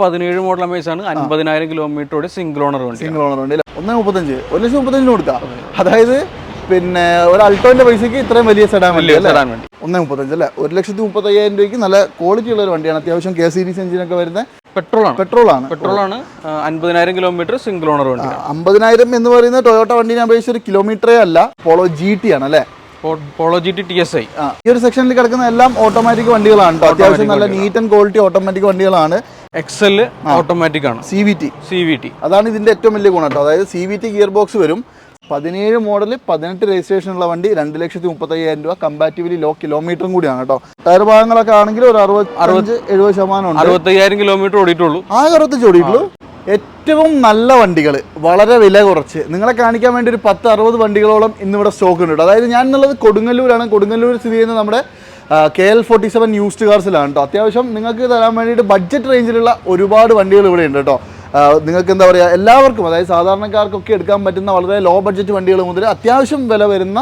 പതിനേഴ് model Amaze ആണ്. അൻപതിനായിരം കിലോമീറ്ററോടെ സിംഗിൾ ഓണർ വണ്ടി സിംഗിൾ ഓണർ ഉണ്ട് ഒന്നേ മുപ്പത്തഞ്ച്. ഒരു ലക്ഷം മുപ്പത്തഞ്ചിന് കൊടുക്കാം. അതായത് പിന്നെ ഒരു അൾട്ടോന്റെ പൈസക്ക് ഇത്രയും വലിയ സെഡാൻ വണ്ടി അല്ലേ? സെഡാൻ വണ്ടി. ഒന്നേ മുപ്പത്തഞ്ച് അല്ലേ? ഒരു ലക്ഷത്തി മുപ്പത്തയ്യായിരം രൂപയ്ക്ക് നല്ല ക്വാളിറ്റി ഉള്ള ഒരു വണ്ടിയാണ്. അത്യാവശ്യം കെ സീരീസ് എഞ്ചിൻ ഒക്കെ വരുന്ന പെട്രോൾ ആണ്. പെട്രോൾ ആണ്. പെട്രോൾ ആണ്. അൻപതിനായിരം കിലോമീറ്റർ സിംഗിൾ ഓണർ വണ്ടി അമ്പതിനായിരം എന്ന് പറയുന്ന ടൊയോട്ട വണ്ടിനെ അപേക്ഷിച്ച് ഒരു കിലോമീറ്ററേ അല്ല പോളോ ജി ടി ആണ് അല്ലേ? Polo G T T S I ഈ ഒരു സെക്ഷനിൽ കിടക്കുന്ന എല്ലാം ഓട്ടോമാറ്റിക് വണ്ടികളാണ് അത്യാവശ്യം നല്ല നീറ്റ് ആൻഡ് ക്വാളിറ്റി ഓട്ടോമാറ്റിക് വണ്ടികളാണ്. എക്സൽ ഓട്ടോമാറ്റിക് ആണ്. C V T C V T അതാണ് ഇതിന്റെ ഏറ്റവും വലിയ ഗുണം കേട്ടോ. അതായത് C V T gear box വരും. പതിനേഴ് മോഡൽ പതിനെട്ട് രജിസ്ട്രേഷൻ ഉള്ള വണ്ടി രണ്ട് ലക്ഷത്തി മുപ്പത്തയ്യായിരം രൂപ കമ്പാറ്റീവ്ലി ലോ കിലോമീറ്ററും കൂടിയാണ് കേട്ടോ. ടയർ ഭാഗങ്ങളൊക്കെ ആണെങ്കിൽ ഒരു അറുപത് അറുപത് എഴുപത് ശതമാനം അറുപത്തയ്യായിരം കിലോമീറ്റർ ഓടിയിട്ടുള്ളൂ. ആകെ അറുപത്തഞ്ച് ഓടിയിട്ടുള്ളൂ. ഏറ്റവും നല്ല വണ്ടികൾ വളരെ വില കുറച്ച്. നിങ്ങളെ കാണിക്കാൻ വേണ്ടി ഒരു പത്ത് അറുപത് വണ്ടികളോളം ഇന്നിവിടെ സ്റ്റോക്ക് ഉണ്ട് അതായത് ഞാൻ എന്നുള്ളത് കൊടുങ്ങല്ലൂരാണ്. കൊടുങ്ങല്ലൂർ സ്ഥിതി ചെയ്യുന്ന നമ്മുടെ K L forty seven used കാർസിലാണ് കേട്ടോ അത്യാവശ്യം നിങ്ങൾക്ക് തരാൻ വേണ്ടിയിട്ട് ബഡ്ജറ്റ് റേഞ്ചിലുള്ള ഒരുപാട് വണ്ടികൾ ഇവിടെ ഉണ്ട് കേട്ടോ നിങ്ങൾക്ക് എന്താ പറയുക എല്ലാവർക്കും അതായത് സാധാരണക്കാർക്കൊക്കെ എടുക്കാൻ പറ്റുന്ന വളരെ ലോ ബഡ്ജറ്റ് വണ്ടികൾ മുതൽ അത്യാവശ്യം വില വരുന്ന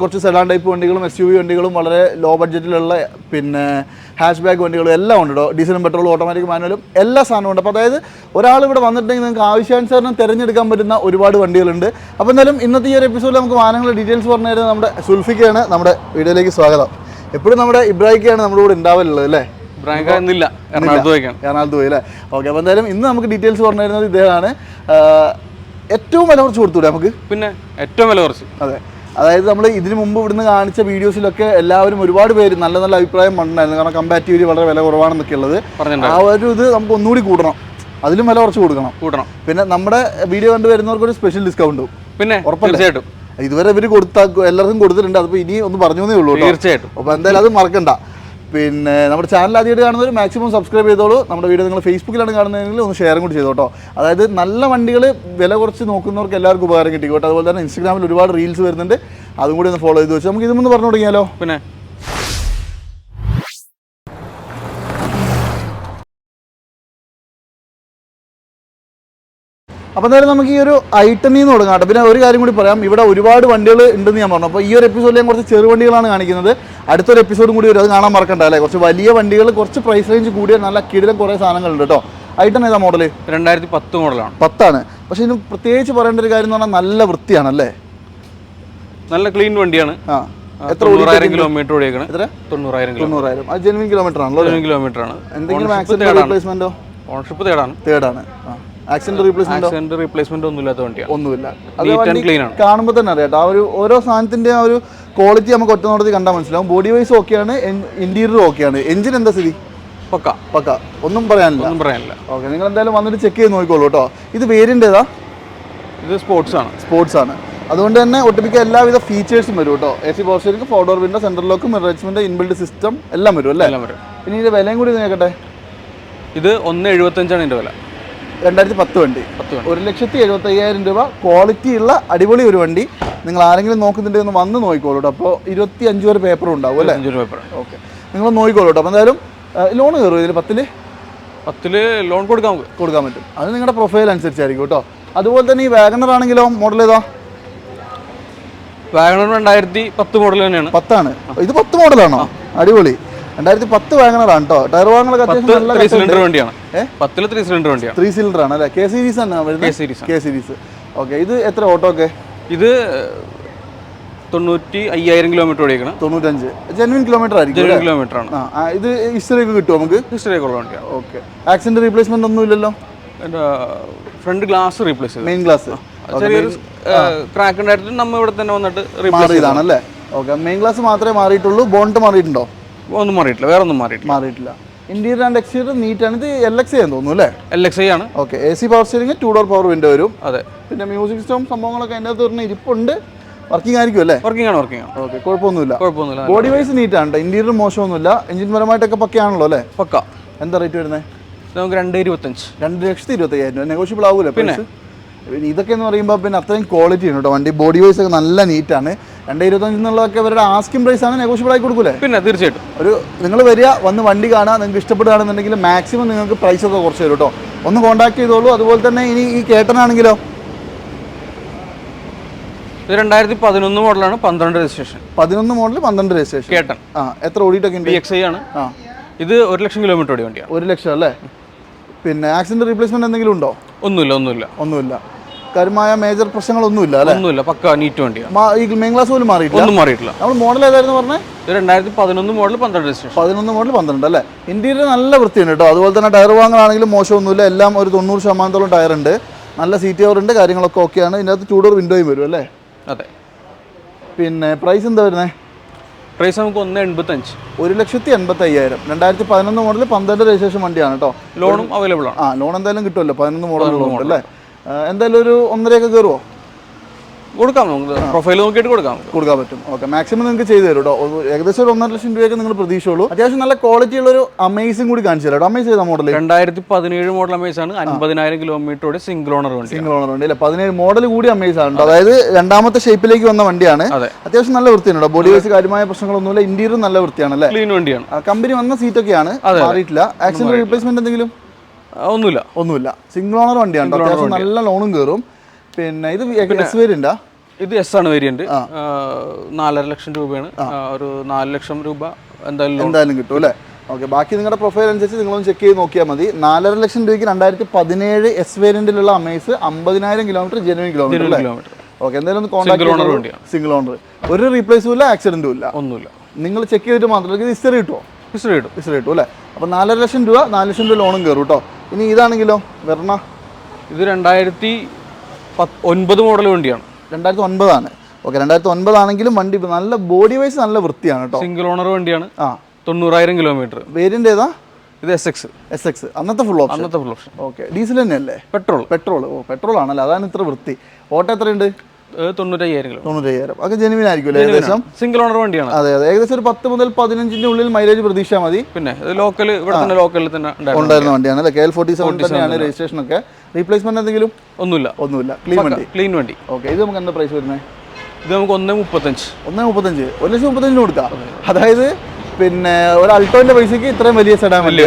കുറച്ച് സെഡാൻ ടൈപ്പ് വണ്ടികളും എസ് യു വി വണ്ടികളും വളരെ ലോ ബഡ്ജറ്റിലുള്ള പിന്നെ ഹാഷ് ബാഗ് വണ്ടികളും എല്ലാം ഉണ്ട് കേട്ടോ ഡീസലും പെട്രോളും ഓട്ടോമാറ്റിക് മാനുവലും എല്ലാ സാധനവും ഉണ്ട്. അപ്പോൾ അതായത് ഒരാൾ ഇവിടെ വന്നിട്ടുണ്ടെങ്കിൽ നിങ്ങൾക്ക് ആവശ്യാനുസരണം തിരഞ്ഞെടുക്കാൻ പറ്റുന്ന ഒരുപാട് വണ്ടികളുണ്ട് അപ്പോൾ എന്തായാലും ഇന്നത്തെ ഈ ഒരു എപ്പിസോഡിൽ നമുക്ക് വാഹനങ്ങളുടെ ഡീറ്റെയിൽസ് പറഞ്ഞു തരുന്നത് നമ്മുടെ സുൽഫിക്കാണ് നമ്മുടെ വീഡിയോയിലേക്ക് സ്വാഗതം. എപ്പോഴും നമ്മുടെ ഇബ്രാഹിക്കാണ് നമ്മുടെ കൂടെ ഉണ്ടാവലുള്ളത് അല്ലേ? എറണാകുളത്ത് എറണാകുളത്ത് പോയി അല്ലേ? ഓക്കെ അപ്പോൾ എന്തായാലും ഇന്ന് നമുക്ക് ഡീറ്റെയിൽസ് പറഞ്ഞു തരുന്നത് ഇദ്ദേഹമാണ് ഏറ്റവും വില കുറച്ച് കൊടുത്തൂടെ നമുക്ക്? പിന്നെ ഏറ്റവും വില കുറച്ച്. അതെ. അതായത് നമ്മൾ ഇതിനു മുമ്പ് ഇവിടുന്ന് കാണിച്ച വീഡിയോസിലൊക്കെ എല്ലാവരും ഒരുപാട് പേര് നല്ല നല്ല അഭിപ്രായം പറഞ്ഞിട്ടുണ്ടായിരുന്നു കാരണം കമ്പാരിറ്റീവ്ലി വളരെ വില കുറവാണെന്നൊക്കെ ഉള്ളത്. ആ ഒരു ഇത് നമുക്ക് ഒന്നുകൂടി കൂടണം അതിലും വില കുറച്ച് കൊടുക്കണം. കൂട്ടണം. പിന്നെ നമ്മുടെ വീഡിയോ കണ്ടുവരുന്നവർക്ക് ഒരു സ്പെഷ്യൽ ഡിസ്കൗണ്ടും പിന്നെ തീർച്ചയായിട്ടും. ഇതുവരെ ഇവർ കൊടുത്ത എല്ലാവർക്കും കൊടുത്തിട്ടുണ്ട്. അതിപ്പോൾ ഇനി ഒന്ന് പറഞ്ഞു എന്നേ ഉള്ളൂ തീർച്ചയായിട്ടും. അപ്പോൾ എന്തായാലും അത് മറക്കണ്ട. പിന്നെ നമ്മുടെ ചാനൽ ആദ്യമായിട്ട് കാണുന്നവർ മാക്സിമം സബ്സ്ക്രൈബ് ചെയ്തോളൂ. നമ്മുടെ വീഡിയോ നിങ്ങൾ ഫേസ്ബുക്കിലാണ് കാണുന്നതെങ്കിൽ ഒന്ന് ഷെയറും കൂടി ചെയ്തോട്ടോ. അതായത് നല്ല വണ്ടികൾ വില കുറച്ച് നോക്കുന്നവർക്ക് എല്ലാവർക്കും ഉപകാരം കിട്ടി കേട്ടോ. അതുപോലെ തന്നെ ഇൻസ്റ്റാഗ്രാമിൽ ഒരുപാട് റീൽസ് വരുന്നുണ്ട്. അതും കൂടി ഒന്ന് ഫോളോ ചെയ്ത് വെച്ച്. നമുക്ക് ഇതൊന്ന് പറഞ്ഞു തുടങ്ങിയാലോ? പിന്നെ? അപ്പോൾ എന്തായാലും നമുക്ക് ഈ ഒരു ഐറ്റമിൽ നിന്ന് തുടങ്ങാം കേട്ടോ. പിന്നെ ഒരു കാര്യം കൂടി പറയാം. ഇവിടെ ഒരുപാട് വണ്ടികൾ ഉണ്ടെന്ന് ഞാൻ പറഞ്ഞു. അപ്പോൾ ഈ ഒരു എപ്പിസോഡിൽ ഞാൻ കുറച്ച് ചെറുവണ്ടികളാണ് കാണിക്കുന്നത്. അടുത്തൊരു എപ്പിസോഡും കൂടി വരും. അത് കാണാൻ മറക്കണ്ട അല്ലേ? കുറച്ച് വലിയ വണ്ടികൾ കുറച്ച് പ്രൈസ് റേഞ്ച് കൂടിയ നല്ല കിടിലം കുറേ സാധനങ്ങളുണ്ട് കേട്ടോ. ഐറ്റം ഏതാ മോഡൽ രണ്ടായിരത്തി പത്ത് മോഡലാണ് പത്താണ്. പക്ഷേ ഇതിന് പ്രത്യേകിച്ച് പറയേണ്ട ഒരു കാര്യം എന്ന് പറഞ്ഞാൽ നല്ല വൃത്തിയാണല്ലേ? നല്ല ക്ലീൻ വണ്ടിയാണ്. ആ. എത്ര തൊണ്ണൂറായിരം കിലോമീറ്റർ ഓടിയേക്കണ്. എത്ര? തൊണ്ണൂറായിരം കിലോമീറ്റർ തൊണ്ണൂറായിരം. അത് ജെനുവിൻ കിലോമീറ്റർ അല്ലേ? കിലോമീറ്റർ ആണ്. എന്തെങ്കിലും ആക്സിഡന്റ് തേർഡാണ് റീപ്ലേസ്മെന്റോ ഓണർഷിപ്പ് തേടാണ് തേർഡാണ് ആക്സിഡന്റ് റീപ്ലേസ്മെന്റ് ആക്സിഡന്റ് റീപ്ലേസ്മെന്റ് ഒന്നുമില്ലാത്ത വണ്ടിയാണ്. ഒന്നുമില്ല. അത് വണ്ടി കാണുമ്പോൾ തന്നെ അറിയാം ആ ഒരു ഓരോ സാധനത്തിന്റെ ആ ഒരു ക്വാളിറ്റി നമുക്ക് ഒറ്റ നോട്ടത്തിൽ കണ്ടാൽ മനസ്സിലാവും. ബോഡി വൈസ് ഓക്കെയാണ് ഇന്റീരിയർ ഓക്കെയാണ് എഞ്ചിൻ എന്താ സ്ഥിതി? പക്ക. പക്ക. ഒന്നും പറയാനില്ല. ഒന്നും പറയാനില്ല. ഓക്കെ നിങ്ങൾ എന്തായാലും വന്നിട്ട് ചെക്ക് ചെയ്ത് നോക്കിക്കോളൂ കേട്ടോ. ഇത് വേരിയന്റ് ഏതാ? ഇത് സ്പോർട്സ് ആണ്. സ്പോർട്സ് ആണ്. അതുകൊണ്ട് തന്നെ ഒട്ടുമിക്ക എല്ലാവിധ ഫീച്ചേഴ്സും വരും കേട്ടോ. A C power four door window central lock മിറേജ്മെന്റ് inbuilt system എല്ലാം വരും അല്ലേ? എല്ലാം വരും. ഇനി ഇതിന്റെ വിലയും കൂടി നോക്കട്ടെ ഇത് ഒന്ന് എഴുപത്തഞ്ചാണ് ഇതിന്റെ വില. രണ്ടായിരത്തി പത്ത് വണ്ടി. ഒരു ലക്ഷത്തി എഴുപത്തി അയ്യായിരം രൂപ ക്വാളിറ്റി ഉള്ള അടിപൊളി ഒരു വണ്ടി. നിങ്ങൾ ആരെങ്കിലും നോക്കുന്നുണ്ടെങ്കിൽ ഒന്ന് വന്ന് നോക്കിക്കോളൂ കേട്ടോ അപ്പോൾ ഇരുപത്തി അഞ്ച് വരെ പേപ്പർ ഉണ്ടാവും അല്ലേ? Paper okay. നിങ്ങൾ നോക്കിക്കോളൂ കേട്ടോ അപ്പോൾ എന്തായാലും ലോൺ കയറും ഇതിൽ പത്തിൽ പത്തിൽ? ലോൺ കൊടുക്കാൻ കൊടുക്കാൻ പറ്റും. അത് നിങ്ങളുടെ പ്രൊഫൈൽ അനുസരിച്ചായിരിക്കും കേട്ടോ അതുപോലെ തന്നെ ഈ വാഗണർ ആണെങ്കിലോ മോഡൽ ഏതാ? വാഗണർ രണ്ടായിരത്തി പത്ത് മോഡൽ തന്നെയാണ്. പത്താണ്. ഇത് പത്ത് മോഡലാണോ അടിപൊളി. രണ്ടായിരത്തി പത്ത് വാങ്ങണറാണ് കേട്ടോ ടയർ വാങ്ങണൊക്കെ അത്യാവശ്യം ത്രീ സിലിണ്ടർ വണ്ടിയാണ്? പത്തിൽ ത്രീ സിലിണ്ടർ വണ്ടിയാണ്. ത്രീ സിലിണ്ടർ ആണ് അല്ലേ? കെ സീരീസ് ആണ് K series K series okay ഇത് എത്ര ഓട്ടോ ഒക്കെ? ഇത് തൊണ്ണൂറ്റി അയ്യായിരം കിലോമീറ്റർ തൊണ്ണൂറ്റഞ്ച്. ജെനുവിൻ കിലോമീറ്റർ ആയിരിക്കും ജനുവൻ കിലോമീറ്റർ ആണ്. ആ ഇത് ഹിസ്റ്ററി ഒക്കെ കിട്ടുമോ നമുക്ക്? ഹിസ്റ്ററി ഉള്ള വണ്ടിയാണ്. ഓക്കെ ആക്സിഡന്റ് റീപ്ലേസ്മെന്റ് ഒന്നും ഇല്ലല്ലോ? ഫ്രണ്ട് ഗ്ലാസ് റീപ്ലേസ് ചെയ്തു മെയിൻ ഗ്ലാസ് ചെറിയൊരു ക്രാക്ക് ഉണ്ടായിട്ട് നമ്മൾ ഇവിടെ തന്നെ വന്നിട്ട് റീപ്ലേസ് ചെയ്താണല്ലേ ഓക്കെ മെയിൻ ഗ്ലാസ് മാത്രമേ മാറിയിട്ടുള്ളൂ. ബോണ്ട് മാറിയിട്ടുണ്ടോ? ഒന്നും മാറിയിട്ടില്ല വേറെ ഒന്നും മാറിയിട്ടില്ല. മാറിയിട്ടില്ല. ഇന്റീരിയർ ആൻഡ് എക്സ്റ്റീരിയർ നീറ്റ് ആണ്. ഇത് എൽ എക്സ് ചെയ്യാൻ തോന്നുന്നു അല്ലേ? എൽ എക്സ് ആണ് okay A C power steering two door power window വരും. അതെ. പിന്നെ മ്യൂസിക് സിസ്റ്റം സംഭവങ്ങളൊക്കെ അതിന്റെ അകത്ത് പറഞ്ഞ ഇരിപ്പുണ്ട്. വർക്കിംഗ് ആയിരിക്കും അല്ലേ? വർക്കിംഗ് ആണ് വർക്കിംഗ് ആണ്. ഓക്കെ കുഴപ്പമൊന്നുമില്ല. കുഴപ്പമൊന്നുമില്ല. ബോഡി വൈസ് നീറ്റ് ആണ് കേട്ടോ ഇന്റീരിയർ മോശമൊന്നുമില്ല. എഞ്ചിൻ പരമായിട്ടൊക്കെ പക്കയാണല്ലോ അല്ലേ? പക്ക. എന്താ റേറ്റ് വരുന്നത് നമുക്ക് രണ്ട് ഇരുപത്തഞ്ച്. രണ്ട് ലക്ഷത്തി ഇരുപത്തയ്യായിരം രൂപ. നെഗോഷ്യബിൾ ആവൂലേ പിന്നെ? ഇതൊക്കെ എന്ന് പറയുമ്പോൾ പിന്നെ അത്രയും ക്വാളിറ്റി ഉണ്ട് കേട്ടോ വണ്ടി ബോഡി വൈസ് ഒക്കെ നല്ല നീറ്റാണ് രണ്ട് ഇരുപത്തഞ്ച് എന്നുള്ളതൊക്കെ അവരുടെ ആസ്കിംഗ് പ്രൈസ് ആണ് നെഗോഷ്യബിൾ ആയി കൊടുക്കൂലേ? പിന്നെ തീർച്ചയായിട്ടും. ഒരു നിങ്ങൾ വരിക വന്ന് വണ്ടി കാണുക നിങ്ങൾക്ക് ഇഷ്ടപ്പെടുകയാണെന്നുണ്ടെങ്കിൽ മാക്സിമം നിങ്ങൾക്ക് പ്രൈസ് ഒക്കെ കുറച്ച് തരും കേട്ടോ ഒന്ന് കോൺടാക്ട് ചെയ്തോളൂ. അതുപോലെ തന്നെ ഇനി ഈ കേട്ടനാണെങ്കിലോ? ഇത് രണ്ടായിരത്തി പതിനൊന്ന് മോഡലാണ് പന്ത്രണ്ട് രജിസ്ട്രേഷൻ പതിനൊന്ന് മോഡൽ പന്ത്രണ്ട് രജിസ്ട്രേഷൻ കേട്ടൻ. ആ എത്ര ഓടിയിട്ടൊക്കെ ഉണ്ട്? എക്സ് ഐ ആണ്. ആ. ഇത് ഒരു ലക്ഷം കിലോമീറ്റർ ഓടിയ വണ്ടിയാണ്. ഒരു ലക്ഷം അല്ലേ? പിന്നെ ആക്സിഡന്റ് റീപ്ലേസ്മെന്റ് എന്തെങ്കിലും ഉണ്ടോ? ഒന്നുമില്ല ഒന്നുമില്ല. ഒന്നുമില്ല. കാര്യമായ മേജർ പ്രശ്നങ്ങളൊന്നുമില്ല അല്ലേ? ഒന്നുമില്ല പക്ക നീറ്റ് വണ്ടിയാണ് ഈ മെയിൻ ക്ലാസ് പോലും മാറിയിട്ടില്ല? ഒന്നും മാറിയിട്ടില്ല. നമ്മൾ മോഡൽ ഏതായിരുന്നു പറഞ്ഞത് രണ്ടായിരത്തി പതിനൊന്ന് മോഡൽ പന്ത്രണ്ട് പതിനൊന്ന് മോഡൽ പന്ത്രണ്ട് അല്ലേ? ഇന്റീരിയർ നല്ല വൃത്തിയുണ്ട് കേട്ടോ. അതുപോലെ തന്നെ ടയർ വാങ്ങാനാണെങ്കിലും മോശമൊന്നുമില്ല. എല്ലാം ഒരു തൊണ്ണൂറ് ശതമാനത്തോളം ടയർ ഉണ്ട്. നല്ല സീറ്റ് കവർ ഉണ്ട് കാര്യങ്ങളൊക്കെ ഓക്കെയാണ് ഇതിനകത്ത് ചൂടോർ വിൻഡോയും വരും അല്ലേ? അതെ. പിന്നെ പ്രൈസ് എന്താ വരുന്നത് പ്രൈസ് നമുക്ക് ഒന്ന് എൺപത്തഞ്ച്. ഒരു ലക്ഷത്തി എൺപത്തി അയ്യായിരം രണ്ടായിരത്തി പതിനൊന്ന് മോഡൽ പന്ത്രണ്ട് രജിസ്ട്രേഷൻ വണ്ടിയാണ് കേട്ടോ. ലോണും അവൈലബിൾ ആണ്. ആ ലോൺ എന്തായാലും കിട്ടുമല്ലോ. പതിനൊന്ന് മോഡൽ ലോൺ അല്ലേ? എന്തായാലും ഒരു ഒന്നരയൊക്കെ കയറുമോ കൊടുക്കാം പ്രൊഫൈൽ നോക്കിയിട്ട് കൊടുക്കാം കൊടുക്കാൻ പറ്റും. ഓക്കെ മാക്സിമം നിങ്ങൾക്ക് ചെയ്തു തരും കേട്ടോ. ഏകദേശം ഒരു ഒന്നര ലക്ഷം രൂപയൊക്കെ നിങ്ങൾ പ്രതീക്ഷയുള്ളൂ. അത്യാവശ്യം നല്ല ക്വാളിറ്റി ഉള്ള ഒരു അമേസിംഗ് കൂടി കാണിച്ചു തരാം അമേസ് ചെയ്ത മോഡൽ രണ്ടായിരത്തി പതിനേഴ് മോഡൽ അമേസ് ആണ്. അൻപതിനായിരം കിലോമീറ്ററോടെ സിംഗിൾ ഓണർ വണ്ടി സിംഗിൾ ഓണർ വണ്ടി അല്ലേ? പതിനേഴ് മോഡൽ കൂടി അമേസ് ആണ് അതായത് രണ്ടാമത്തെ ഷേപ്പിലേക്ക് വന്ന വണ്ടിയാണ്. അതെ. അത്യാവശ്യം നല്ല വൃത്തിയാണ് ബോഡി വൈസ് കാര്യമായ പ്രശ്നങ്ങളൊന്നുമില്ല. ഇന്റീരിയർ നല്ല വൃത്തിയാണ് അല്ലേ? ക്ലീൻ വണ്ടിയാണ്. കമ്പനി വന്ന സീറ്റൊക്കെയാണ് മാറിയിട്ടില്ല. ആക്സിഡന്റ് റീപ്ലേസ്മെന്റ് എന്തെങ്കിലും? ഒന്നുമില്ല. ഒന്നുമില്ല. സിംഗിൾ ഓണർ വണ്ടിയാണ്. അത്യാവശ്യം നല്ല ലോണും കയറും പിന്നെ ഇത് എസ് വേരിയന്റാ ഇത് എസ് ആണ് വേരിയന്റ് നാലര ലക്ഷം രൂപയാണ്. ഒരു നാല് ലക്ഷം രൂപ എന്തായാലും എന്തായാലും കിട്ടും അല്ലേ? ഓക്കെ ബാക്കി നിങ്ങളുടെ പ്രൊഫൈൽ അനുസരിച്ച് നിങ്ങളൊന്ന് ചെക്ക് ചെയ്ത് നോക്കിയാൽ മതി. നാലര ലക്ഷം രൂപയ്ക്ക് രണ്ടായിരത്തി പതിനേഴ് എസ് വേരിയന്റിലുള്ള അമേസ് അമ്പതിനായിരം കിലോമീറ്റർ ജെനുവിൻ കിലോമീറ്റർ ഓക്കെ എന്തായാലും ഒന്ന് കോൺടാക്ട് വണ്ടിയാണ്. സിംഗിൾ ഓണർ ഒരു റീപ്ലേസും ഇല്ല ആക്സിഡന്റും ഇല്ല. ഒന്നുമില്ല. നിങ്ങൾ ചെക്ക് ചെയ്തിട്ട് മാത്രമല്ല ഇത് ഹിസ്റ്ററി കിട്ടുമോ ഹിസ്റ്ററി കിട്ടും. ഹിസ്റ്ററി കിട്ടും അല്ലേ? അപ്പോൾ നാലര ലക്ഷം രൂപ നാല് ലക്ഷം രൂപ ലോണും കയറും കേട്ടോ. ഇനി ഇതാണെങ്കിലോ? വെർണ? ഇത് രണ്ടായിരത്തി പത്ത് ഒൻപത് മോഡൽ വണ്ടിയാണ്. രണ്ടായിരത്തി ഒൻപതാണ്. ഓക്കെ രണ്ടായിരത്തി ഒൻപതാണെങ്കിലും വണ്ടി നല്ല ബോഡി വൈസ് നല്ല വൃത്തിയാണ് കേട്ടോ സിംഗിൾ ഓണർ വണ്ടിയാണ്. ആ. തൊണ്ണൂറായിരം കിലോമീറ്റർ വേരിന്റെ ഏതാ? ഇത് എസ് എക്സ് എസ് എക്സ് അന്നത്തെ ഫുൾ ഓപ്ഷൻ അന്നത്തെ ഫുൾ ഓപ്ഷൻ ഓക്കെ ഡീസൽ തന്നെയല്ലേ? പെട്രോൾ പെട്രോൾ ഓ പെട്രോൾ ആണല്ലോ അതാണ് ഇത്ര വൃത്തി. ഓട്ടോ എത്രയുണ്ട്? തൊണ്ണൂറ്റയ്യായിരം കിലോ തൊണ്ണൂറ്റയ്യായിരം. ഒക്കെ ജെനുവിൻ ആയിരിക്കും അല്ലേ ഏകദേശം? സിംഗിൾ ഓണർ വണ്ടിയാണ്. അതെ അതെ. ഏകദേശം ഒരു പത്ത് മുതൽ പതിനഞ്ചിന്റെ ഉള്ളിൽ മൈലേജ് പ്രതീക്ഷ മതി. പിന്നെ ലോക്കൽ ഇവിടെ തന്നെ ലോക്കലിൽ തന്നെ ഉണ്ടായിരുന്നു വണ്ടിയാണ്. അല്ലേ? കെ എൽ ഫോർട്ടി സെവൻ തന്നെയാണ് രജിസ്ട്രേഷൻ ഒക്കെ റീപ്ലേസ്മെന്റ് എന്തെങ്കിലും? ഒന്നുമില്ല. ഒന്നുമില്ല. ക്ലീൻ വണ്ടി. ക്ലീൻ വണ്ടി. ഓക്കെ ഇത് നമുക്ക് എന്താ പ്രൈസ് വരുന്നത് ഇത് നമുക്ക് ഒന്ന് മുപ്പത്തഞ്ച്. ഒന്ന് മുപ്പത്തഞ്ച്. ഒരു ലക്ഷം മുപ്പത്തഞ്ചിന് കൊടുക്കാം. അതായത് പിന്നെ ഒരു അൾട്ടോന്റെ പൈസക്ക് ഇത്രയും വലിയ സെഡാൻ വണ്ടി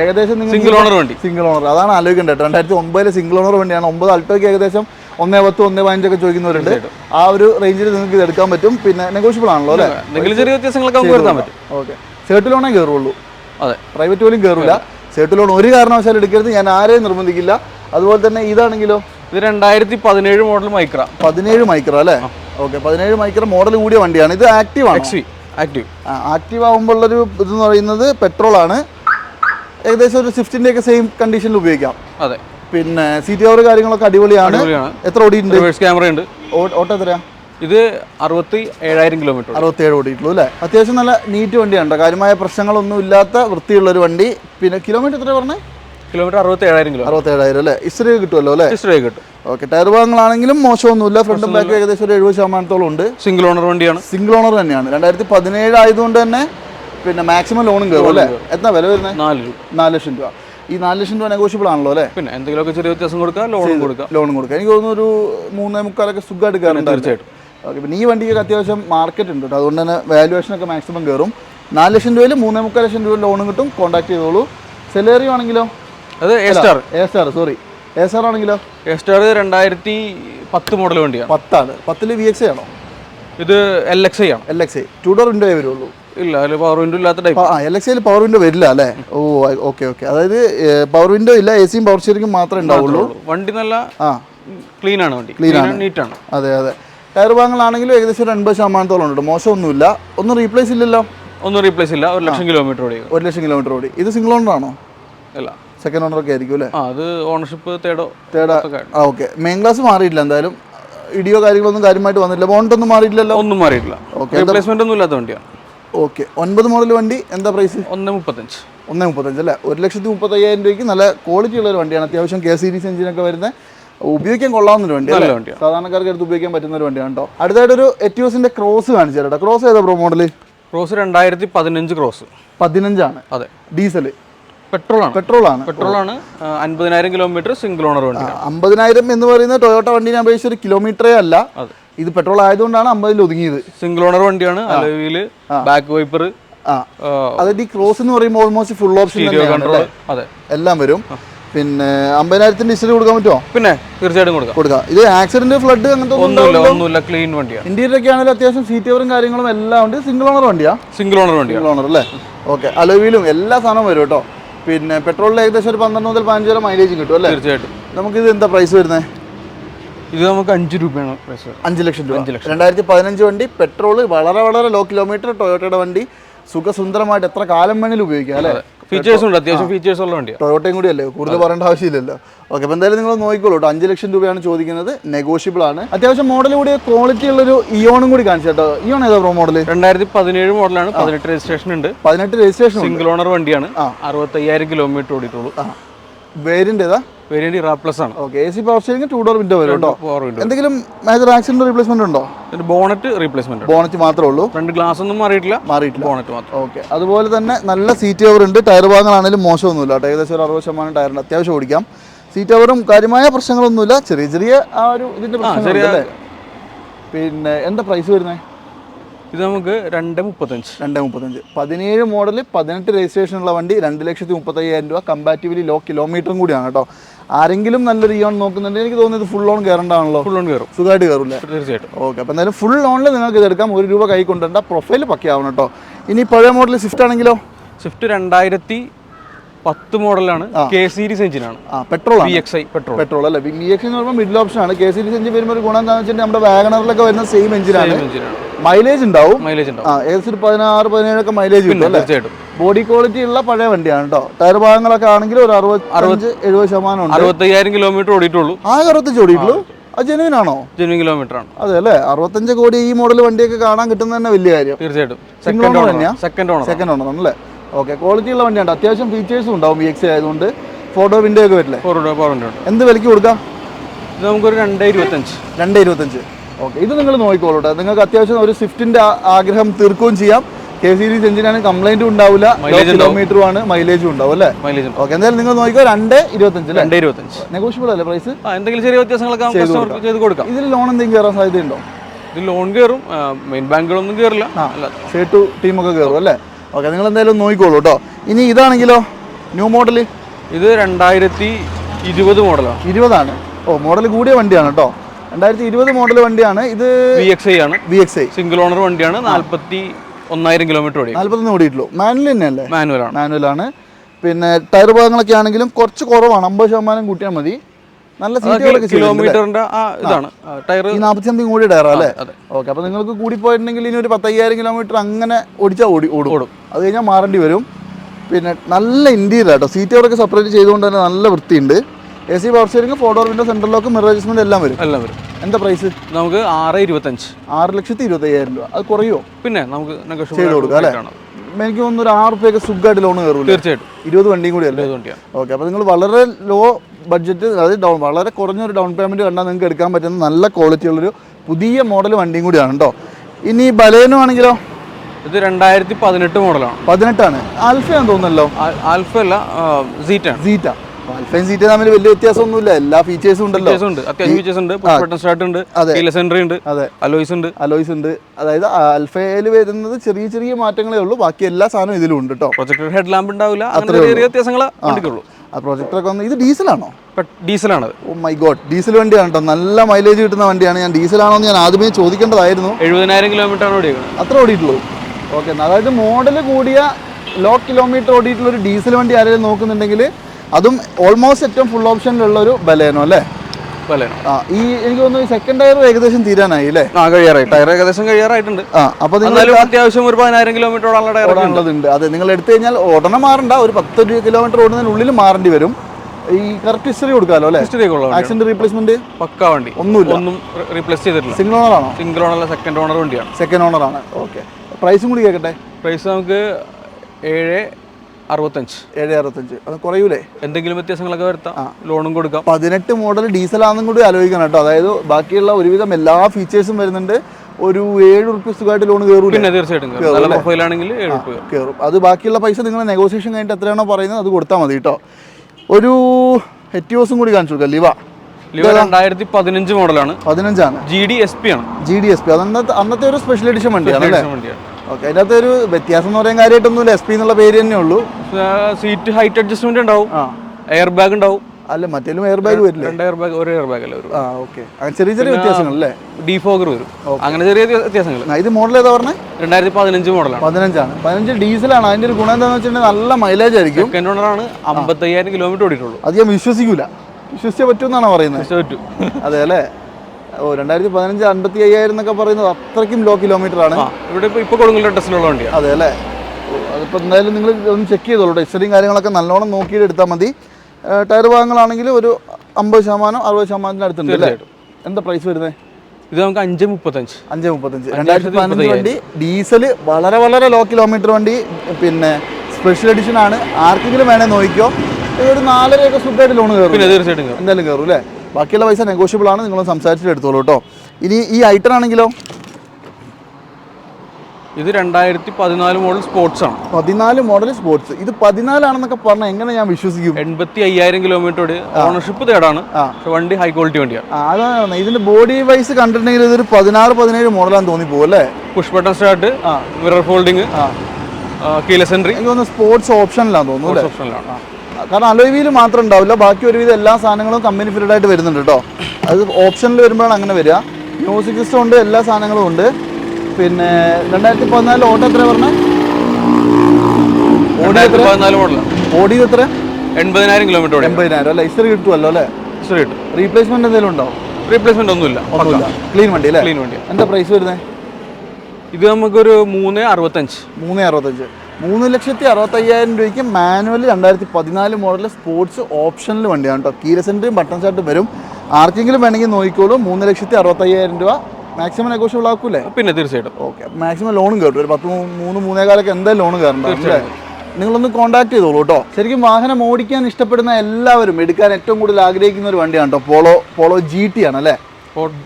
ഏകദേശം സിംഗിൾ ഓണർ വണ്ടി. സിംഗിൾ ഓണർ അതാണ് ആലോചിക്കേണ്ടത് രണ്ടായിരത്തി ഒമ്പതിലെ സിംഗിൾ ഓണർ വണ്ടിയാണ്. ഒമ്പത് അൾട്ടോയ്ക്ക് ഏകദേശം ഒന്നേ പത്ത് ഒന്നേ പതിനഞ്ചൊക്കെ ചോദിക്കുന്നവരുണ്ട്. ആ ഒരു റേഞ്ചിൽ നിങ്ങൾക്ക് ഇത് എടുക്കാൻ പറ്റും. പിന്നെ നെഗോഷ്യബിൾ ആണല്ലോ അല്ലേ? എന്തെങ്കിലും ചെറിയ വ്യത്യാസങ്ങളൊക്കെ നമുക്ക് വരുത്താൻ പറ്റും. ഓക്കെ. സേർട്ട് ലോണേ കയറുള്ളൂ അതെ. പ്രൈവറ്റ് പോലും കയറില്ല സേർട്ട് ലോൺ ഒരു കാരണവശാലും എടുക്കരുത്. ഞാൻ ആരെയും നിർബന്ധിക്കില്ല. അതുപോലെ തന്നെ ഇതാണെങ്കിലോ? ഇത് രണ്ടായിരത്തി പതിനേഴ് മോഡൽ മൈക്ര പതിനേഴ് മൈക്ര അല്ലേ? ഓക്കെ പതിനേഴ് മൈക്ര മോഡൽ കൂടിയ വണ്ടിയാണ്. ഇത് ആക്റ്റീവ് ആണ്? എക്സ് വി ആക്റ്റീവ് ആക്റ്റീവ് ആകുമ്പോഴുള്ളൊരു ഇതെന്ന് പറയുന്നത് പെട്രോൾ ആണ്. ഏകദേശം ഒരു സ്വിഫ്റ്റിന്റെ ഒക്കെ സെയിം കണ്ടീഷനിൽ ഉപയോഗിക്കാം. അതെ. പിന്നെ സിറ്റി കവർ കാര്യങ്ങളൊക്കെ അടിപൊളിയാണ്. എത്ര ഓടിയിട്ടുണ്ട്? ക്യാമറ ഉണ്ട്. ഓട്ടോ എത്രയാ? ഇത് അറുപത്തി ഏഴായിരം കിലോമീറ്റർ. അറുപത്തി ഏഴ് ഓടിയിട്ടുള്ളൂ അല്ലേ? അത്യാവശ്യം നല്ല നീറ്റ് വണ്ടിയാണ്. കാര്യമായ പ്രശ്നങ്ങളൊന്നും ഇല്ലാത്ത വൃത്തിയുള്ള ഒരു വണ്ടി. പിന്നെ കിലോമീറ്റർ എത്ര പറഞ്ഞേ? കിലോമീറ്റർ അറുപത്തി ഏഴായിരം കിലോ അറുപത്തി ഏഴായിരം അല്ലേ? ഇസ്രേ കിട്ടുമല്ലോ അല്ലേ? ഇസ്രേ കിട്ടും. ഓക്കെ ടയർ ഭാഗങ്ങളാണെങ്കിലും മോശമൊന്നുമില്ല. ഫ്രണ്ടും ബാക്കും ഏകദേശം ഒരു എഴുപത് ശതമാനത്തോളം ഉണ്ട്. സിംഗിൾ ഓണർ വണ്ടിയാണ്. സിംഗിൾ ഓണർ തന്നെയാണ്. രണ്ടായിരത്തി പതിനേഴ് ആയതുകൊണ്ട് തന്നെ പിന്നെ മാക്സിമം ലോണും കയറും അല്ലേ? എത്ര വില വരുന്നത് നാല് നാല് ലക്ഷം രൂപ. ഈ നാല് ലക്ഷം രൂപ നെഗോഷ്യബിൾ ആണല്ലോ അല്ലേ? പിന്നെ എന്തെങ്കിലുമൊക്കെ ചെറിയ വ്യത്യാസം കൊടുക്കുക ലോൺ കൊടുക്കുക. ലോണും കൊടുക്കാം എനിക്ക് തോന്നുന്നു ഒരു മൂന്നേ മുക്കാലൊക്കെ സുഖമായിട്ട് കയറുന്നുണ്ട്. തീർച്ചയായിട്ടും. ഓക്കെ പിന്നെ ഈ വണ്ടിക്ക് അത്യാവശ്യം മാർക്കറ്റ് ഉണ്ട് കേട്ടോ. അതുകൊണ്ട് തന്നെ വാല്യുവേഷൻ ഒക്കെ മാക്സിമം കയറും. നാല് ലക്ഷം രൂപയിൽ മൂന്നേ മുക്കാൽ ലക്ഷം രൂപ ലോണും കിട്ടും കോൺടാക്ട് ചെയ്തോളൂ. സെലേറിയോ ആണെങ്കിലോ? അത് A star A star sorry A star ആണെങ്കിലോ? എ സ്റ്റാർ രണ്ടായിരത്തി പത്ത് മോഡൽ വണ്ടിയാണ്. പത്താണ്. പത്തിൽ വി എക്സ് ആണോ? ഇത് എൽ എക്സ് ഐ ആണ്. L X I two door വിൻഡോയെ വരുള്ളൂ. ഇല്ല അതിൽ പവർ വിൻഡോ ഇല്ലാത്ത ടൈപ്പ് ആ എൽ എക്സിയിൽ പവർ വിൻഡോ വരില്ല അല്ലേ? ഓ ഓക്കെ ഓക്കെ അതായത് പവർ വിൻഡോ ഇല്ല എ സിയും പവർ സ്റ്റിയറിംഗും മാത്രമേ ഉണ്ടാവുള്ളൂ. വണ്ടി നല്ല ആ. ക്ലീൻ ആണ് വണ്ടി. ക്ലീൻ ആണ്. നീറ്റ് ആണ്. അതെ അതെ. ടയർ ഭാഗങ്ങളാണെങ്കിലും ഏകദേശം ഒരു എൺപത് ശതമാനത്തോളം ഉണ്ട് മോശമൊന്നുമില്ല. ഒന്നും റീപ്ലേസ് ഇല്ലല്ലോ. ഒന്നും റീപ്ലേസ് ഇല്ല. ഒരു ലക്ഷം കിലോമീറ്റർ ഓടി. ഒരു ലക്ഷം കിലോമീറ്റർ ഓടി. ഇത് സിംഗിൾ ഓണർ ആണോ? അല്ല സെക്കൻഡ് ഓണർ ഒക്കെ ആയിരിക്കും അല്ലേ? അത് ഓണർഷിപ്പ് തേടോ തേടാ. ആ ഓക്കെ മെയിൻ ക്ലാസ് മാറിയിട്ടില്ല എന്തായാലും. ഇടിയോ കാര്യങ്ങളൊന്നും കാര്യമായിട്ട് വന്നിട്ടില്ല. ബോണ്ടൊന്നും മാറിയിട്ടില്ലല്ലോ? ഒന്നും മാറിയിട്ടില്ല. ഓക്കെ റീപ്ലേസ്മെന്റ് ഒന്നും ഇല്ലാത്ത വണ്ടിയാണ് ഓക്കെ. ഒൻപത് മോഡൽ വണ്ടി എന്താ പ്രൈസ് ഒന്ന് മുപ്പത്തഞ്ച്. ഒന്ന് മുപ്പത്തഞ്ച് അല്ലേ? ഒരു ലക്ഷത്തി മുപ്പത്തയ്യായിരം രൂപയ്ക്ക് നല്ല ക്വാളിറ്റി ഉള്ള ഒരു വണ്ടിയാണ്. അത്യാവശ്യം കെ സീരീസ് എഞ്ചിനൊക്കെ വരുന്ന ഉപയോഗിക്കാൻ കൊള്ളാവുന്ന ഒരു വണ്ടി നല്ല? വണ്ടിയാണ് സാധാരണക്കാർക്ക് എടുത്ത് ഉപയോഗിക്കാൻ പറ്റുന്ന ഒരു വണ്ടിയാണ് കേട്ടോ അടുത്തായിട്ട് ഒരു എറ്റിയോസിന്റെ ക്രോസ് കാണിച്ചു തരാം ക്രോസ് ഏതാ പ്രോ മോഡൽ ക്രോസ് രണ്ടായിരത്തി പതിനഞ്ച് ക്രോസ് പതിനഞ്ചാണ്. അതെ. ഡീസൽ പെട്രോൾ ആണ്. പെട്രോൾ ആണ്. പെട്രോൾ ആണ്. അൻപതിനായിരം കിലോമീറ്റർ സിംഗിൾ ഓണർ വണ്ടി അമ്പതിനായിരം എന്ന് പറയുന്നത് ടൊയോട്ട വണ്ടിനെ അപേക്ഷിച്ച് ഒരു കിലോമീറ്ററേ അല്ല. ഇത് പെട്രോൾ ആയതുകൊണ്ടാണ് അമ്പതിൽ ഒതുങ്ങിയത്. സിംഗിൾ ഓണർ വണ്ടിയാണ് ബാക്ക് വൈപ്പർ. അതായത് ഈ ക്രോസ് എന്ന് പറയുമ്പോൾ ഓൾമോസ്റ്റ് ഫുൾ ഓപ്ഷൻ എല്ലാം വരും. പിന്നെ അമ്പതിനായിരത്തിന്റെ ഇസ്റ്റർ കൊടുക്കാൻ പറ്റുമോ? പിന്നെ തീർച്ചയായിട്ടും കൊടുക്കാം. കൊടുക്കാം. ഇത് ആക്സിഡന്റ് ഫ്ലഡ് അങ്ങനത്തെ ഒന്നും ഒന്നുമില്ല ഒന്നുമില്ല ക്ലീൻ വണ്ടിയാണ്. ഇന്ത്യയിലൊക്കെ ആണെങ്കിലും അത്യാവശ്യം സീറ്റ് കവറും കാര്യങ്ങളും എല്ലാം ഉണ്ട്. സിംഗിൾ ഓണർ വണ്ടിയാ? സിംഗിൾ ഓണർ വണ്ടി സിംഗിൾ ഓണർ അല്ലേ? ഓക്കെ അലോവിയിലും എല്ലാ സാധനവും വരും കേട്ടോ. പിന്നെ പെട്രോളിൽ ഏകദേശം ഒരു പന്ത്രണ്ട് മുതൽ പതിനഞ്ച് വരെ മൈലേജും കിട്ടും അല്ലേ? തീർച്ചയായിട്ടും. ഇത് എന്താ പ്രൈസ് വരുന്നത്? ഇത് നമുക്ക് അഞ്ച് രൂപയാണ് അഞ്ച് ലക്ഷം രൂപ. അഞ്ച് ലക്ഷം. രണ്ടായിരത്തി പതിനഞ്ച് വണ്ടി പെട്രോൾ വളരെ വളരെ ലോ കിലോമീറ്റർ ടൊയോട്ടയുടെ വണ്ടി. സുഖസുന്ദരമായിട്ട് എത്ര കാലം വേണേലും ഉപയോഗിക്കാം അല്ലേ? ഫീച്ചേഴ്സ് ഉണ്ട് അത്യാവശ്യം ഫീച്ചേഴ്സ് ഉള്ള വണ്ടി ടൊയോട്ടയും കൂടി അല്ലേ? കൂടുതൽ പറയേണ്ട ആവശ്യമില്ലല്ലോ. ഓക്കെ അപ്പോൾ എന്തായാലും നിങ്ങൾ നോക്കിക്കോളൂ കേട്ടോ അഞ്ച് ലക്ഷം രൂപയാണ് ചോദിക്കുന്നത്. നെഗോഷ്യബിൾ ആണ്. അത്യാവശ്യം മോഡൽ കൂടി ക്വാളിറ്റി ഉള്ളൊരു ഇയോണും കൂടി കാണിച്ചു കേട്ടോ ഇയോൺ ഏതാ പ്രോ മോഡൽ രണ്ടായിരത്തി പതിനേഴ് മോഡലാണ് പതിനെട്ട് രജിസ്ട്രേഷൻ ഉണ്ട്. പതിനെട്ട് രജിസ്ട്രേഷൻ സിംഗിൾ ഓണർ വണ്ടിയാണ്. അറുപത്തയ്യായിരം കിലോമീറ്റർ ഓടിയിട്ടുള്ളൂ. ആ. വേരിയന്റ് ഏതാ വേരിയന്റ് പ്ലസ് ആണ്. Okay A C power steering two door window വരും കേട്ടോ പവർ വിൻഡോ എന്തെങ്കിലും മേജർ ആക്സിഡന്റ് റീപ്ലേസ്മെന്റ് ഉണ്ടോ? ബോണറ്റ് റീപ്ലേസ്മെന്റ് ബോണറ്റ് മാത്രമേ ഉള്ളൂ? ഫ്രണ്ട് ഗ്ലാസ് ഒന്നും മാറിയിട്ടില്ല. മാറിയിട്ടില്ല. ബോണറ്റ് മാത്രം. ഓക്കെ അതുപോലെ തന്നെ നല്ല സീറ്റ് കവർ ഉണ്ട്. ടയർ ഭാഗങ്ങളാണെങ്കിലും മോശമൊന്നുമില്ല കേട്ടോ ഏകദേശം ഒരു അറുപത് ശതമാനം ടയറിന് അത്യാവശ്യം ഓടിക്കാം. സീറ്റ് കവറും കാര്യമായ പ്രശ്നങ്ങളൊന്നുമില്ല. ചെറിയ ചെറിയ ആ ഒരു ഇതിന്റെ പ്രശ്നം പിന്നെ എന്താ പ്രൈസ് വരുന്നത് ഇത് നമുക്ക് രണ്ട് മുപ്പത്തഞ്ച്. രണ്ട് മുപ്പത്തഞ്ച്. പതിനേഴ് മോഡൽ പതിനെട്ട് രജിസ്ട്രേഷൻ ഉള്ള വണ്ടി രണ്ട് ലക്ഷത്തി മുപ്പത്തയ്യായിരം രൂപ. കമ്പാറ്റീവ്ലി ലോ കിലോമീറ്ററും കൂടിയാണ് കേട്ടോ ആരെങ്കിലും നല്ലൊരു ഇയോൺ നോക്കുന്നുണ്ടെങ്കിൽ എനിക്ക് തോന്നുന്നത് ഫുൾ ഓൺ കയറണ്ടാണല്ലോ ഫുൾ ഓൺ കയറും. സുഖമായിട്ട് കയറും തീർച്ചയായിട്ടും. ഓക്കെ അപ്പോൾ എന്തായാലും ഫുൾ ഓണിൽ നിങ്ങൾക്ക് ഇതെടുക്കാം. ഒരു രൂപ കൈ കൊണ്ടുവരേണ്ട പ്രൊഫൈൽ പക്കയാവണം കേട്ടോ ഇനി പഴയ മോഡൽ സ്വിഫ്റ്റ് ആണെങ്കിലോ? സ്വിഫ്റ്റ് രണ്ടായിരത്തി പത്ത് മോഡലാണ് കെ സീരീസ് എഞ്ചിനാണ് petrol B X I petrol petrol അല്ലേ? ബി എക്സ് എന്ന് പറയുമ്പോൾ മിഡിൽ ഓപ്ഷൻ ആണ്. കെ സീരീസ് എഞ്ചിൻ വരുമ്പോൾ ഒരു ഗുണം എന്താണെന്ന് വെച്ചിട്ടുണ്ടെങ്കിൽ നമ്മുടെ വാഗണറിലൊക്കെ വരുന്ന സെയിം എഞ്ചിനാണ് എഞ്ചിനാണ് മൈലേജ് ഉണ്ടാവും. മൈലേജ് ഉണ്ടാവും. ആ ഏകദേശം ഒരു പതിനാറ് പതിനേഴൊക്കെ മൈലേജ് കിട്ടും തീർച്ചയായിട്ടും. ബോഡി ക്വാളിറ്റി ഉള്ള പഴയ വണ്ടിയാണ് കേട്ടോ ടയർ ഭാഗങ്ങളൊക്കെ ആണെങ്കിൽ ഒരു അറുപത് എഴുപത് ശതമാനം ഉണ്ട്. അറുപത്തയ്യായിരം കിലോമീറ്റർ ഓടിയിട്ടുള്ളൂ. ആ അറുപത്തഞ്ച് ഓടിയിട്ടുള്ളൂ? അത് ജെനുവിൻ ആണോ? ജെനുവിൻ കിലോമീറ്റർ ആണ്. അതെ അല്ലേ? അറുപത്തഞ്ച് കോടി ഈ മോഡൽ വണ്ടിയൊക്കെ കാണാൻ കിട്ടുന്ന തന്നെ വലിയ കാര്യം. തീർച്ചയായിട്ടും. Second owner second owner second ഉണ്ടോ അല്ലേ? ഓക്കെ ക്വാളിറ്റി ഉള്ള വണ്ടിയാണ് അത്യാവശ്യം ഫീച്ചേഴ്സും ഉണ്ടാവും എക്സ് ആയതുകൊണ്ട്. ഫോട്ടോ വിൻഡോ ഒക്കെ വരില്ലേ? ഫോട്ടോ എന്ത് വിലയ്ക്ക് കൊടുക്കാം? നമുക്കൊരു രണ്ടേ ഇരുപത്തഞ്ച്. രണ്ടേ ഇരുപത്തഞ്ച്. ഓക്കെ ഇത് നിങ്ങൾ നോക്കിക്കോളൂ കേട്ടോ നിങ്ങൾക്ക് അത്യാവശ്യം ഒരു സ്വിഫ്റ്റിന്റെ ആഗ്രഹം തീർക്കുകയും ചെയ്യാം. കെ സീരീസ് എഞ്ചിനാണ് കംപ്ലൈന്റ് ഉണ്ടാവില്ല. കിലോമീറ്ററും ആണ് മൈലേജും ഉണ്ടാവും അല്ലേ? മൈലേജ് ഓക്കെ എന്തായാലും നിങ്ങൾ നോക്കിക്കോ രണ്ട് ഇരുപത്തഞ്ച് രണ്ട് ഇരുപത്തഞ്ച്. നെഗോഷ്യബിൾ അല്ലേ പ്രൈസ് എന്തെങ്കിലും ചെറിയ വ്യത്യാസങ്ങളൊക്കെ ചെയ്ത് കൊടുക്കാം. ഇതിൽ ലോൺ എന്തെങ്കിലും കയറാൻ സാധ്യതയുണ്ടോ? ഇത് ലോൺ കയറും മെയിൻ ബാങ്കുകളൊന്നും കയറില്ല അല്ല. ടു ടീമൊക്കെ കയറും അല്ലേ? ഓക്കെ നിങ്ങൾ എന്തായാലും നോക്കിക്കോളൂ കേട്ടോ ഇനി ഇതാണെങ്കിലോ? ന്യൂ മോഡൽ ഇത് രണ്ടായിരത്തി ഇരുപത് മോഡലാണ് ഇരുപതാണ്. ഓ മോഡൽ കൂടിയ വണ്ടിയാണ് കേട്ടോ രണ്ടായിരത്തി ഇരുപത് മോഡൽ വണ്ടിയാണ്. ഇത് വി എക്സ് ഐ ആണ്. V X I single owner വണ്ടിയാണ്. നാല്പത്തി ഒന്നായിരം കിലോമീറ്റർ ഓടി നാൽപ്പത്തൊന്ന് ഓടിയിട്ടുള്ളൂ. മാനുവൽ തന്നെയല്ലേ? മാനുവൽ ആണ്. മാനുവൽ ആണ്. പിന്നെ ടയർ ഭാഗങ്ങളൊക്കെ ആണെങ്കിലും കുറച്ച് കുറവാണ്. അമ്പത് ശതമാനം കൂട്ടിയാൽ മതി. നല്ല സീറ്റുകളൊക്കെ കിലോമീറ്ററിന്റെ ഇതാണ്. ടയർ നാൽപ്പത്തി സംതിങ് കൂടി അല്ലേ? ഓക്കെ അപ്പോൾ നിങ്ങൾക്ക് കൂടി പോയിട്ടുണ്ടെങ്കിൽ ഇനി ഒരു പത്തയ്യായിരം കിലോമീറ്റർ അങ്ങനെ ഓടിച്ചാൽ ഓടി ഓടും. ഓടും. അത് കഴിഞ്ഞാൽ മാറേണ്ടി വരും. പിന്നെ നല്ല ഇന്റീരിയർ കേട്ടോ സീറ്റുകളൊക്കെ സെപ്പറേറ്റ് ചെയ്തുകൊണ്ട് തന്നെ നല്ല വൃത്തിയുണ്ട്. A C power steering four door window central lock mirror adjustment എല്ലാം വരും. എല്ലാം വരും. എന്താ പ്രൈസ് നമുക്ക് ആറ് ഇരുപത്തഞ്ച്. ആറ് ലക്ഷത്തി ഇരുപത്തയ്യായിരം രൂപ. അത് കുറയുമോ പിന്നെ നമുക്ക് ചെയ്ത് കൊടുക്കാം അല്ലേ? എനിക്ക് തോന്നുന്നു ഒരു ആറ് റുപ്യൊക്കെ സുഖമായിട്ട് ലോൺ കയറും തീർച്ചയായിട്ടും. ഇരുപത് വണ്ടിയും കൂടി അല്ലേ? ഓക്കെ അപ്പോൾ നിങ്ങൾ വളരെ ലോ ബഡ്ജറ്റ് അതായത് ഡൗൺ വളരെ കുറഞ്ഞൊരു ഡൗൺ പേയ്മെന്റ് കണ്ടാൽ നിങ്ങൾക്ക് എടുക്കാൻ പറ്റുന്ന നല്ല ക്വാളിറ്റി ഉള്ളൊരു പുതിയ മോഡൽ വണ്ടിയും കൂടിയാണ് കേട്ടോ ഇനി ബലേനോ ആണെങ്കിലോ? ഇത് രണ്ടായിരത്തി പതിനെട്ട് മോഡലാണ് പതിനെട്ടാണ്. ആൽഫയാന്ന് തോന്നുന്നല്ലോ. ആൽഫ അല്ല സീറ്റാണ് സീറ്റ ആൽഫയും സീറ്റ തമ്മിൽ വലിയ വ്യത്യാസമൊന്നുമില്ല. എല്ലാ ഫീച്ചേഴ്സും ഉണ്ടല്ലോ. ഉണ്ട്. അത്യാവശ്യം ഫീച്ചേഴ്സ് ഉണ്ട്. ബട്ടൺ സ്റ്റാർട്ട് ഉണ്ട്. കീലസ് ഉണ്ട്. അതെ. അലോയ്സ് ഉണ്ട്. അലോയ്സ് ഉണ്ട്. അതായത് ആൽഫയിൽ വരുന്നത് ചെറിയ ചെറിയ മാറ്റങ്ങളേ ഉള്ളൂ. ബാക്കി എല്ലാ സാധനവും ഇതിലും ഉണ്ട് കേട്ടോ പ്രൊജക്ടർ ഹെഡ് ലാമ്പ് ഉണ്ടാവില്ല. അത്ര ചെറിയ വ്യത്യാസങ്ങൾ വണ്ടിക്കുള്ളൂ ആ. പ്രൊജക്ടറൊക്കെ വന്ന് ഇത് ഡീസലാണോ? ഡീസലാണ് ഓ മൈ ഗോഡ്. ഡീസൽ വണ്ടിയാണ് കേട്ടോ നല്ല മൈലേജ് കിട്ടുന്ന വണ്ടിയാണ്. ഞാൻ ഡീസലാണോ എന്ന് ഞാൻ ആദ്യമേ ചോദിക്കേണ്ടതായിരുന്നു. എഴുപതിനായിരം കിലോമീറ്റർ ആണ് ഓടിയത് അത്ര ഓടിയിട്ടുള്ളൂ. ഓക്കെ അതായത് മോഡൽ കൂടിയ ലോ കിലോമീറ്റർ ഓടിയിട്ടുള്ള ഒരു ഡീസൽ വണ്ടി ആരെങ്കിലും നോക്കുന്നുണ്ടെങ്കിൽ അതും ഓൾമോസ്റ്റ് ഏറ്റവും ഫുൾ ഓപ്ഷനിലുള്ള ഒരു ബലേനോ അല്ലേ? ആ ഈ എനിക്ക് തോന്നുന്നു സെക്കൻഡ് ടയർ ഏകദേശം തീരാനായി അല്ലേ? ആ കഴിയാറായി. ടയർ ഏകദേശം കഴിയാറായിട്ടുണ്ട്. ആ അപ്പോൾ നിങ്ങൾ അത്യാവശ്യം ഒരു പതിനായിരം കിലോമീറ്റർ ഓടാനുള്ള ടയർ ഓടാനുള്ളതുണ്ട് അതെ നിങ്ങൾ എടുത്തു കഴിഞ്ഞാൽ ഉടനെ മാറണ്ട. ഒരു പത്ത് കിലോമീറ്റർ ഓടുന്നതിനുള്ളിൽ മാറേണ്ടി വരും. ഈ കറക്റ്റ് ഹിസ്റ്ററി കൊടുക്കാലോ അല്ലേ? ഹിസ്റ്ററി ആക്സിഡന്റ് റീപ്ലേസ്മെന്റ് പക്ക വണ്ടി. ഒന്നുമില്ല. ഒന്നും റീപ്ലേസ് ചെയ്തിട്ടില്ല. സിംഗിൾ ഓണർ ആണോ? സിംഗിൾ ഓണർ സെക്കൻഡ് ഓണർ വണ്ടിയാണ്. സെക്കൻഡ് ഓണർ ആണ്. ഓക്കെ പ്രൈസും കൂടി കേൾക്കട്ടെ? പ്രൈസ് നമുക്ക് ഏഴ് അറുപത്തഞ്ച്. ഏഴ് അറുപത്തഞ്ച്. അത് കുറയൂലേ? എന്തെങ്കിലും വ്യത്യാസങ്ങളൊക്കെ വരുത്താം. ലോണും കൊടുക്കാം. പതിനെട്ട് മോഡൽ ഡീസൽ ആണെന്നും കൂടി ആലോചിക്കണം കേട്ടോ. അതായത് ബാക്കിയുള്ള ഒരുവിധം എല്ലാ ഫീച്ചേഴ്സും വരുന്നുണ്ട്. ഒരു ഏഴ് റുപ്യ സുഖമായിട്ട് ലോൺ കയറും പിന്നെ തീർച്ചയായിട്ടും കയറും. നല്ല കയറും. അത് ബാക്കിയുള്ള പൈസ നിങ്ങൾ നെഗോസിയേഷൻ കഴിഞ്ഞിട്ട് എത്രയാണോ പറയുന്നത് അത് കൊടുത്താൽ മതി കേട്ടോ. ഒരു എറ്റിയോസും കൂടി കാണിച്ചു കൊടുക്കാം. ലിവ ലിവ രണ്ടായിരത്തി പതിനഞ്ച് മോഡലാണ് പതിനഞ്ചാണ്. ജി ഡി എസ് പി ആണ്. ജി ഡി എസ് പി അന്നത്തെ അന്നത്തെ ഒരു സ്പെഷ്യൽ എഡിഷൻ വണ്ടിയാണ്. ഓക്കെ അതിനകത്ത് ഒരു വ്യത്യാസം എന്ന് പറയാൻ കാര്യമായിട്ടൊന്നുമില്ല. എസ് പി എന്നുള്ള പേര് തന്നെ ഉള്ളൂ. സീറ്റ് ഹൈറ്റ് അഡ്ജസ്റ്റ്മെന്റ് ഉണ്ടാവും. എയർ ബാഗ് ഉണ്ടാവും. അല്ല മറ്റേലും എയർ ബാഗ് വരില്ല? രണ്ട് എയർ ബാഗ് ഒരു എയർ ബാഗ് അല്ലേ വരും. ആ ഓക്കെ. അങ്ങനെ ചെറിയ ചെറിയ വ്യത്യാസങ്ങൾ അല്ലേ ഡിഫോഗർ വരും. അങ്ങനെ ചെറിയ വ്യത്യാസങ്ങൾ ഇത് മോഡൽ ഏതാ പറഞ്ഞത് രണ്ടായിരത്തി പതിനഞ്ച് മോഡലാണ് പതിനഞ്ചാണ്. പതിനഞ്ച് ഡീസലാണ് അതിന്റെ ഒരു ഗുണം എന്താണെന്ന് വെച്ചിട്ടുണ്ടെങ്കിൽ നല്ല മൈലേജ് ആയിരിക്കും. സെക്കൻഡ് ഓണറാണ് അമ്പത്തയ്യായിരം കിലോമീറ്റർ ഓടിയിട്ടുള്ളൂ. അത് ഞാൻ വിശ്വസിക്കൂല. വിശ്വസിച്ചേ പറ്റുമെന്നാണ് പറയുന്നത്. പറ്റും. അതെ അല്ലേ? ഓ രണ്ടായിരത്തി പതിനഞ്ച് അൻപത്തി അയ്യായിരം എന്നൊക്കെ പറയുന്നത് അത്രയ്ക്കും ലോ കിലോമീറ്റർ ആണ്. ഇവിടെ ഇപ്പോൾ ഇപ്പോൾ കൊടുങ്ങല്ലൂർ ടെസ്റ്റിലുള്ള വണ്ടിയാണ് അതെ അല്ലേ? അതിപ്പോൾ എന്തായാലും നിങ്ങൾ ഒന്ന് ചെക്ക് ചെയ്തോളൂ ടെസ്റ്ററിങ് കാര്യങ്ങളൊക്കെ നല്ലോണം നോക്കിയിട്ട് എടുത്താൽ മതി. ടയർ ഭാഗങ്ങളാണെങ്കിൽ ഒരു അമ്പത് ശതമാനം അറുപത് ശതമാനത്തിന് അടുത്തുണ്ട് അല്ലേ? എന്താ പ്രൈസ് വരുന്നത് ഇത് നമുക്ക് അഞ്ച് മുപ്പത്തഞ്ച്. അഞ്ച് മുപ്പത്തഞ്ച്. രണ്ടായിരത്തി പതിനഞ്ച് വണ്ടി ഡീസൽ വളരെ വളരെ ലോ കിലോമീറ്റർ വണ്ടി പിന്നെ സ്പെഷ്യൽ എഡിഷൻ ആണ്. ആർക്കെങ്കിലും വേണേ നോക്കിക്കോ. ഒരു നാലരയൊക്കെ സുഖമായിട്ട് ലോൺ കയറും. തീർച്ചയായിട്ടും. എന്തായാലും കയറും അല്ലേ? ബാക്കിയുള്ള പൈസ നെഗോഷ്യബിൾ ആണ് നിങ്ങൾ സംസാരിച്ചിട്ട് എടുത്തോളൂ കേട്ടോ ഇനി ഈ ഐറ്റർ ആണെങ്കിലോ? ഇത് രണ്ടായിരത്തി പതിനാല് മോഡൽ സ്പോർട്സ് ആണ്. പതിനാല് മോഡൽ സ്പോർട്സ് ഇത് പതിനാലാണെന്നൊക്കെ പറഞ്ഞാൽ എങ്ങനെ ഞാൻ വിശ്വസിക്കും? എൺപത്തി അയ്യായിരം കിലോമീറ്റർ ഓണർഷിപ്പ് തേടാണ് പക്ഷെ വണ്ടി ഹൈ ക്വാളിറ്റി വണ്ടിയാണ് അതാണ് ഇതിന്റെ ബോഡി വൈസ് കണ്ടിട്ടുണ്ടെങ്കിൽ ഇതൊരു പതിനാറ് പതിനേഴ് മോഡലാന്ന് തോന്നിപ്പോകും അല്ലേ? Push button start. Mirror folding എനിക്ക് തോന്നുന്നു സ്പോർട്സ് ഓപ്ഷനിലാന്ന് തോന്നുന്നു ഓപ്ഷനിലാണ് കാരണം അലോയ് വീൽ മാത്രം ഉണ്ടാവില്ല. ബാക്കി ഒരുവിധം എല്ലാ സാധനങ്ങളും കമ്പനി ഫിൽഡ് ആയിട്ട് വരുന്നുണ്ട് കേട്ടോ അത് ഓപ്ഷനിൽ വരുമ്പോഴാണ് അങ്ങനെ വരിക. മ്യൂസിക് സിസ്റ്റം ഉണ്ട് എല്ലാ സാധനങ്ങളും ഉണ്ട്. പിന്നെ രണ്ടായിരത്തി പതിനാലിൽ ഓട്ടോ എത്ര പതിനാല് മോഡലാണ് ഓടി എത്ര എൺപതിനായിരം കിലോമീറ്റർ എൺപതിനായിരം. അല്ല ഇസ്റ്റർ കിട്ടുമല്ലോ അല്ലേ? ഇസ്റ്റർ കിട്ടും. റീപ്ലേസ്മെന്റ് എന്തെങ്കിലും ഉണ്ടോ? റീപ്ലേസ്മെന്റ് ഒന്നുമില്ല. ഒന്നുമില്ല. ക്ലീൻ വണ്ടി അല്ലേ? ക്ലീൻ വണ്ടി. എന്താ പ്രൈസ് വരുന്നത് ഇത് നമുക്കൊരു മൂന്ന് അറുപത്തഞ്ച്. മൂന്ന് അറുപത്തഞ്ച്. മൂന്ന് ലക്ഷത്തി അറുപത്തയ്യായിരം രൂപയ്ക്ക് മാനുവൽ രണ്ടായിരത്തി പതിനാല് മോഡൽ സ്പോർട്സ് ഓപ്ഷനിൽ വണ്ടിയാണ് കേട്ടോ. കീരസെന്ററും ബട്ടൺ ഷാർട്ടും വരും. ആർക്കെങ്കിലും വേണമെങ്കിൽ നോക്കിക്കോളൂ. മൂന്ന് ലക്ഷത്തി അറുപത്തയ്യായിരം രൂപ. മാക്സിമം നെഗോഷ്യബിൾ ആക്കൂലേ പിന്നെ തീർച്ചയായിട്ടും. ഓക്കെ മാക്സിമം ലോണും കയറും. ഒരു പത്ത് മൂന്ന് മൂന്നേകാലൊക്കെ എന്തായാലും ലോൺ അല്ലേ? നിങ്ങളൊന്ന് കോൺടാക്ട് ചെയ്തോളൂ കേട്ടോ. ശരിക്കും വാഹനം ഓടിക്കാൻ ഇഷ്ടപ്പെടുന്ന എല്ലാവരും എടുക്കാൻ ഏറ്റവും കൂടുതൽ ആഗ്രഹിക്കുന്ന ഒരു വണ്ടിയാണ് കേട്ടോ. പോളോ പോളോ ജി ടി ആണ് അല്ലേ?